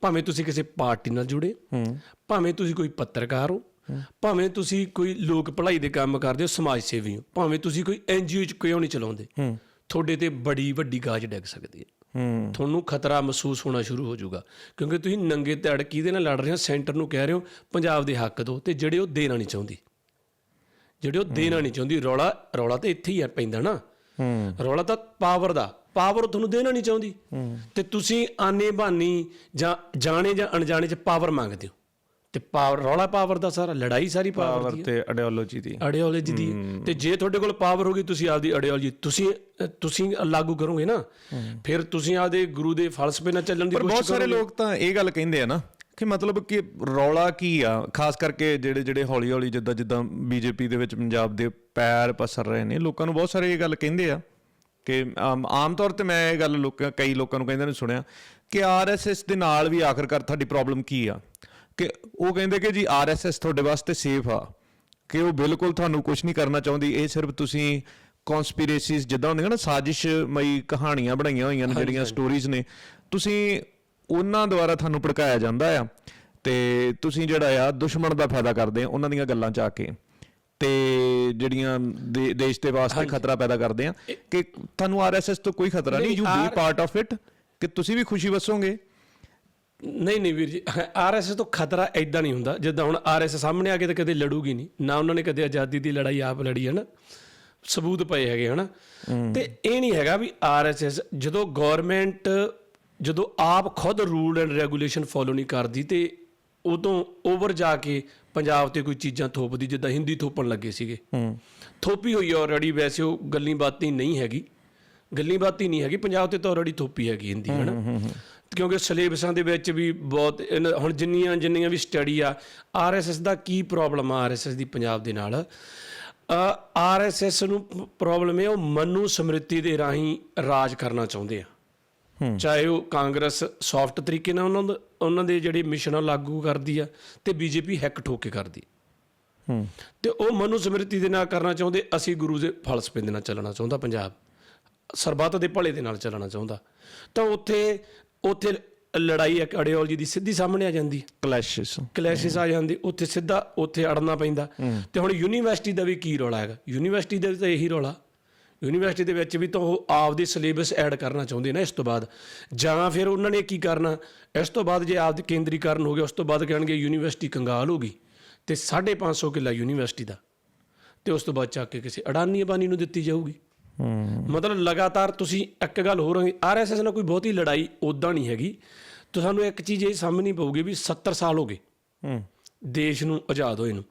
ਭਾਵੇਂ ਤੁਸੀਂ ਕਿਸੇ ਪਾਰਟੀ ਨਾਲ ਜੁੜੇ ਭਾਵੇਂ ਤੁਸੀਂ ਕੋਈ ਪੱਤਰਕਾਰ ਹੋ ਭਾਵੇਂ ਤੁਸੀਂ ਕੋਈ ਲੋਕ ਭਲਾਈ ਦੇ ਕੰਮ ਕਰਦੇ ਹੋ ਸਮਾਜ ਸੇਵੀ ਹੋ ਭਾਵੇਂ ਤੁਸੀਂ ਕੋਈ ਐਨਜੀਓ ਚ ਕਿਉਂ ਨਹੀਂ ਚਲਾਉਂਦੇ ਤੁਹਾਡੇ ਤੇ ਬੜੀ ਵੱਡੀ ਗਾਜ ਡਿੱਗ ਸਕਦੀ ਹੈ। ਤੁਹਾਨੂੰ ਖਤਰਾ ਮਹਿਸੂਸ ਹੋਣਾ ਸ਼ੁਰੂ ਹੋ ਜਾਊਗਾ ਕਿਉਂਕਿ ਤੁਸੀਂ ਨੰਗੇ ਧੜ ਕਿਹਦੇ ਨਾਲ ਲੜ ਰਹੇ ਹੋ ਸੈਂਟਰ ਨੂੰ ਕਹਿ ਰਹੇ ਹੋ ਪੰਜਾਬ ਦੇ ਹੱਕ ਦਿਓ ਤੇ ਜਿਹੜੇ ਉਹ ਦੇਣਾ ਨਹੀਂ ਚਾਹੁੰਦੀ। ਜਿਹੜੇ ਉਹ ਦੇਣਾ ਨਹੀਂ ਚਾਹੁੰਦੀ ਰੌਲਾ ਰੌਲਾ ਤੇ ਇੱਥੇ ਹੀ ਆ ਪੈਂਦਾ ਨਾ। ਰੌਲਾ ਤਾਂ ਪਾਵਰ ਦਾ। ਪਾਵਰ ਤੁਹਾਨੂੰ ਦੇਣਾ ਨਹੀਂ ਚਾਹੁੰਦੀ। ਤੇ ਤੁਸੀਂ ਆਨੇ ਬਾਨੀ ਜਾਂ ਜਾਣੇ ਜਾਂ ਅਣਜਾਣੇ ਚ ਪਾਵਰ ਮੰਗਦੇ ਹੋ। ਤੇ ਪਾਵਰ ਰੌਲਾ ਪਾਵਰ ਦਾ ਸਾਰਾ ਲੜਾਈ ਸਾਰੀ ਪਾਵਰ ਤੇ ਆਈਡੀਓਲੋਜੀ ਦੀ। ਆਈਡੀਓਲੋਜੀ ਦੀ। ਤੇ ਜੇ ਤੁਹਾਡੇ ਕੋਲ ਪਾਵਰ ਹੋਗੀ ਤੁਸੀਂ ਆਪਦੀ ਆਈਡੀਓਲੋਜੀ ਤੁਸੀਂ ਤੁਸੀਂ ਲਾਗੂ ਕਰੋਗੇ ਨਾ ਫਿਰ ਤੁਸੀਂ ਆਪਦੇ ਗੁਰੂ ਦੇ ਫਲਸਫੇ ਨਾਲ ਚੱਲਣ ਦੀ ਪਰ ਬਹੁਤ ਕੋਸ਼ਿਸ਼ ਸਾਰੇ ਕਰੋਗੇ। ਲੋਕ ਤਾਂ ਇਹ ਗੱਲ ਕਹਿੰਦੇ ਆ ਨਾ ਕਿ ਮਤਲਬ ਕਿ ਰੌਲਾ ਕੀ ਆ? ਖਾਸ ਕਰਕੇ ਜਿਹੜੇ ਜਿਹੜੇ ਹੌਲੀ ਹੌਲੀ ਜਿੱਦਾਂ ਜਿੱਦਾਂ ਬੀਜੇਪੀ ਦੇ ਵਿੱਚ ਪੰਜਾਬ ਦੇ ਪੈਰ ਪਸਰ ਰਹੇ ਨੇ ਲੋਕਾਂ ਨੂੰ ਬਹੁਤ ਸਾਰੇ ਇਹ ਗੱਲ ਕਹਿੰਦੇ ਆ ਕਿ ਆਮ ਤੌਰ ਤੇ ਮੈਂ ਇਹ ਗੱਲ ਲੋਕਾਂ ਕਈ ਲੋਕਾਂ ਨੂੰ ਕਹਿੰਦੇ ਨੇ ਸੁਣਿਆ ਕਿ ਆਰਐਸਐਸ ਦੇ ਨਾਲ ਵੀ ਆਖਰਕਾਰ ਤੁਹਾਡੀ ਪ੍ਰੋਬਲਮ ਕੀ ਆ? ਕਿ ਉਹ ਕਹਿੰਦੇ ਕਿ ਜੀ ਆਰਐਸਐਸ ਤੁਹਾਡੇ ਵਾਸਤੇ ਸੇਫ ਆ ਕਿ ਉਹ ਬਿਲਕੁਲ ਤੁਹਾਨੂੰ ਕੁਝ ਨਹੀਂ ਕਰਨਾ ਚਾਹੁੰਦੀ ਇਹ ਸਿਰਫ ਤੁਸੀਂ ਕਨਸਪੀਰੇਸੀਜ਼ ਜਿੱਦਾਂ ਹੁੰਦੀਆਂ ਨਾ ਸਾਜ਼ਿਸ਼ਮਈ ਕਹਾਣੀਆਂ ਬਣਾਈਆਂ ਹੋਈਆਂ ਨੇ ਜਿਹੜੀਆਂ ਸਟੋਰੀਜ਼ ਨੇ ਤੁਸੀਂ ਉਹਨਾਂ ਦੁਆਰਾ ਤੁਹਾਨੂੰ ਭੜਕਾਇਆ ਜਾਂਦਾ ਆ। ਤੇ ਤੁਸੀਂ ਜਿਹੜਾ ਆ ਦੁਸ਼ਮਣ ਦਾ ਫਾਇਦਾ ਕਰਦੇ ਆ ਉਹਨਾਂ ਦੀਆਂ ਗੱਲਾਂ ਚ ਆ ਕੇ। ਤੇ ਜਿਹੜੀਆਂ ਦੇਸ਼ ਦੇ ਵਾਸਤੇ ਖਤਰਾ ਪੈਦਾ ਕਰਦੇ ਆ। ਕਿ ਤੁਹਾਨੂੰ ਆਰਐਸਐਸ ਤੋਂ ਕੋਈ ਖਤਰਾ ਨਹੀਂ you be part of it ਕਿ ਤੁਸੀਂ ਵੀ ਖੁਸ਼ੀ ਵਸੋਗੇ। ਨਹੀਂ ਨਹੀਂ ਵੀਰ ਜੀ ਆਰਐਸਐਸ ਤੋਂ ਖਤਰਾ ਐਦਾਂ ਨਹੀਂ ਹੁੰਦਾ। ਜਿੱਦਾਂ ਹੁਣ ਆਰਐਸਐਸ ਸਾਹਮਣੇ ਆ ਕੇ ਤਾਂ ਕਦੇ ਲੜੂਗੀ ਨਹੀਂ। ਨਾ ਉਹਨਾਂ ਨੇ ਕਦੇ ਆਜ਼ਾਦੀ ਦੀ ਲੜਾਈ ਆਪ ਲੜੀ ਹੈ ਨਾ ਸਬੂਤ ਪਏ ਹੈਗੇ ਹਨਾ? ਤੇ ਇਹ ਨਹੀਂ ਹੈਗਾ ਵੀ ਆਰਐਸਐਸ ਜਦੋਂ ਗਵਰਨਮੈਂਟ ਜਦੋਂ ਆਪ ਖੁਦ ਰੂਲ ਐਂਡ ਰੈਗੂਲੇਸ਼ਨ ਫੋਲੋ ਨਹੀਂ ਕਰਦੀ ਤੇ ਉਦੋਂ ਓਵਰ ਜਾ ਕੇ ਪੰਜਾਬ ਤੇ ਕੋਈ ਚੀਜ਼ਾਂ ਥੋਪਦੀ ਜਿੱਦਾਂ ਹਿੰਦੀ ਥੋਪਣ ਲੱਗੇ ਸੀਗੇ। ਥੋਪੀ ਹੋਈ ਆਲਰੇਡੀ ਵੈਸੇ ਉਹ ਗੱਲੀ ਬਾਤੀ ਨਹੀਂ ਹੈਗੀ। ਗੱਲੀ ਬਾਤੀ ਨਹੀਂ ਹੈਗੀ ਪੰਜਾਬ ਤੇ ਤਾਂ ਆਲਰੇਡੀ ਥੋਪੀ ਹੈਗੀ ਹਿੰਦੀ ਹਨਾ? ਕਿਉਂਕਿ ਸਿਲੇਬਸਾਂ ਦੇ ਵਿੱਚ ਵੀ ਬਹੁਤ ਹੁਣ ਜਿੰਨੀਆਂ ਜਿੰਨੀਆਂ ਵੀ ਸਟੱਡੀ ਆ ਆਰਐਸਐਸ ਦਾ ਕੀ ਪ੍ਰੋਬਲਮ ਆ ਆਰਐਸਐਸ ਦੀ ਪੰਜਾਬ ਦੇ ਨਾਲ? ਆਰਐਸਐਸ ਨੂੰ ਪ੍ਰੋਬਲਮ ਹੈ ਉਹ ਮਨੂ ਸਮ੍ਰਿਤੀ ਦੇ ਰਾਹੀਂ ਰਾਜ ਕਰਨਾ ਚਾਹੁੰਦੇ ਆ। ਚਾਹੇ ਉਹ ਕਾਂਗਰਸ ਸੌਫਟ ਤਰੀਕੇ ਨਾਲ ਉਹਨਾਂ ਦਾ ਉਹਨਾਂ ਦੇ ਜਿਹੜੇ ਮਿਸ਼ਨਾਂ ਲਾਗੂ ਕਰਦੀ ਆ ਤੇ ਬੀਜੇਪੀ ਹੈਕ ਠੋਕ ਕੇ ਕਰਦੀ। ਹੂੰ। ਤੇ ਉਹ ਮਨੂ ਸਮ੍ਰਿਤੀ ਦੇ ਨਾਲ ਕਰਨਾ ਚਾਹੁੰਦੇ ਅਸੀਂ ਗੁਰੂ ਦੇ ਫਲਸਫੇ ਦੇ ਨਾਲ ਚੱਲਣਾ ਚਾਹੁੰਦਾ ਪੰਜਾਬ। ਸਰਬੱਤ ਦੇ ਭਲੇ ਦੇ ਨਾਲ ਚੱਲਣਾ ਚਾਹੁੰਦਾ। ਤਾਂ ਉੱਥੇ ਉੱਥੇ ਲੜਾਈ ਇੱਕ ਆਈਡੀਓਲੋਜੀ ਦੀ ਸਿੱਧੀ ਸਾਹਮਣੇ ਆ ਜਾਂਦੀ। ਕਲੈਸ਼ਸ। ਕਲੈਸਿਸ ਆ ਜਾਂਦੇ ਉੱਥੇ ਸਿੱਧਾ ਉੱਥੇ ਅੜਨਾ ਪੈਂਦਾ। ਤੇ ਹੁਣ ਯੂਨੀਵਰਸਿਟੀ ਦਾ ਵੀ ਕੀ ਰੌਲਾ ਹੈਗਾ? ਯੂਨੀਵਰਸਿਟੀ ਦਾ ਵੀ ਤਾਂ ਇਹੀ ਰੌਲਾ। ਯੂਨੀਵਰਸਿਟੀ ਦੇ ਵਿੱਚ ਵੀ ਤਾਂ ਉਹ ਆਪਦੇ ਸਿਲੇਬਸ ਐਡ ਕਰਨਾ ਚਾਹੁੰਦੇ ਨੇ ਇਸ ਤੋਂ ਬਾਅਦ। ਜਾਂ ਫਿਰ ਉਹਨਾਂ ਨੇ ਕੀ ਕਰਨਾ? ਇਸ ਤੋਂ ਬਾਅਦ ਜੇ ਆਪਦੇ ਕੇਂਦਰੀਕਰਨ ਹੋ ਗਿਆ ਉਸ ਤੋਂ ਬਾਅਦ ਕਹਿਣਗੇ ਯੂਨੀਵਰਸਿਟੀ ਕੰਗਾਲ ਹੋ ਗਈ। ਤੇ 550 ਕਿੱਲਾ ਯੂਨੀਵਰਸਿਟੀ ਦਾ। ਤੇ ਉਸ ਤੋਂ ਬਾਅਦ ਚੱਕ ਕੇ ਕਿਸੇ ਅਡਾਨੀ ਅਬਾਨੀ ਨੂੰ ਦਿੱਤੀ ਜਾਊਗੀ। ਹੂੰ। ਮਤਲਬ ਲਗਾਤਾਰ ਤੁਸੀਂ ਇੱਕ ਗੱਲ ਹੋਰ ਆਰਐਸਐਸ ਨਾਲ ਕੋਈ ਬਹੁਤੀ ਲੜਾਈ ਉਦਾਂ ਨਹੀਂ ਹੈਗੀ। ਤਾਂ ਸਾਨੂੰ ਇੱਕ ਚੀਜ਼ ਇਹ ਸਮਝਣੀ ਪਊਗੀ ਵੀ 70 ਸਾਲ ਹੋ ਗਏ। ਹੂੰ। ਦੇਸ਼ ਨੂੰ ਆਜ਼ਾਦ ਹੋਏ ਨੂੰ।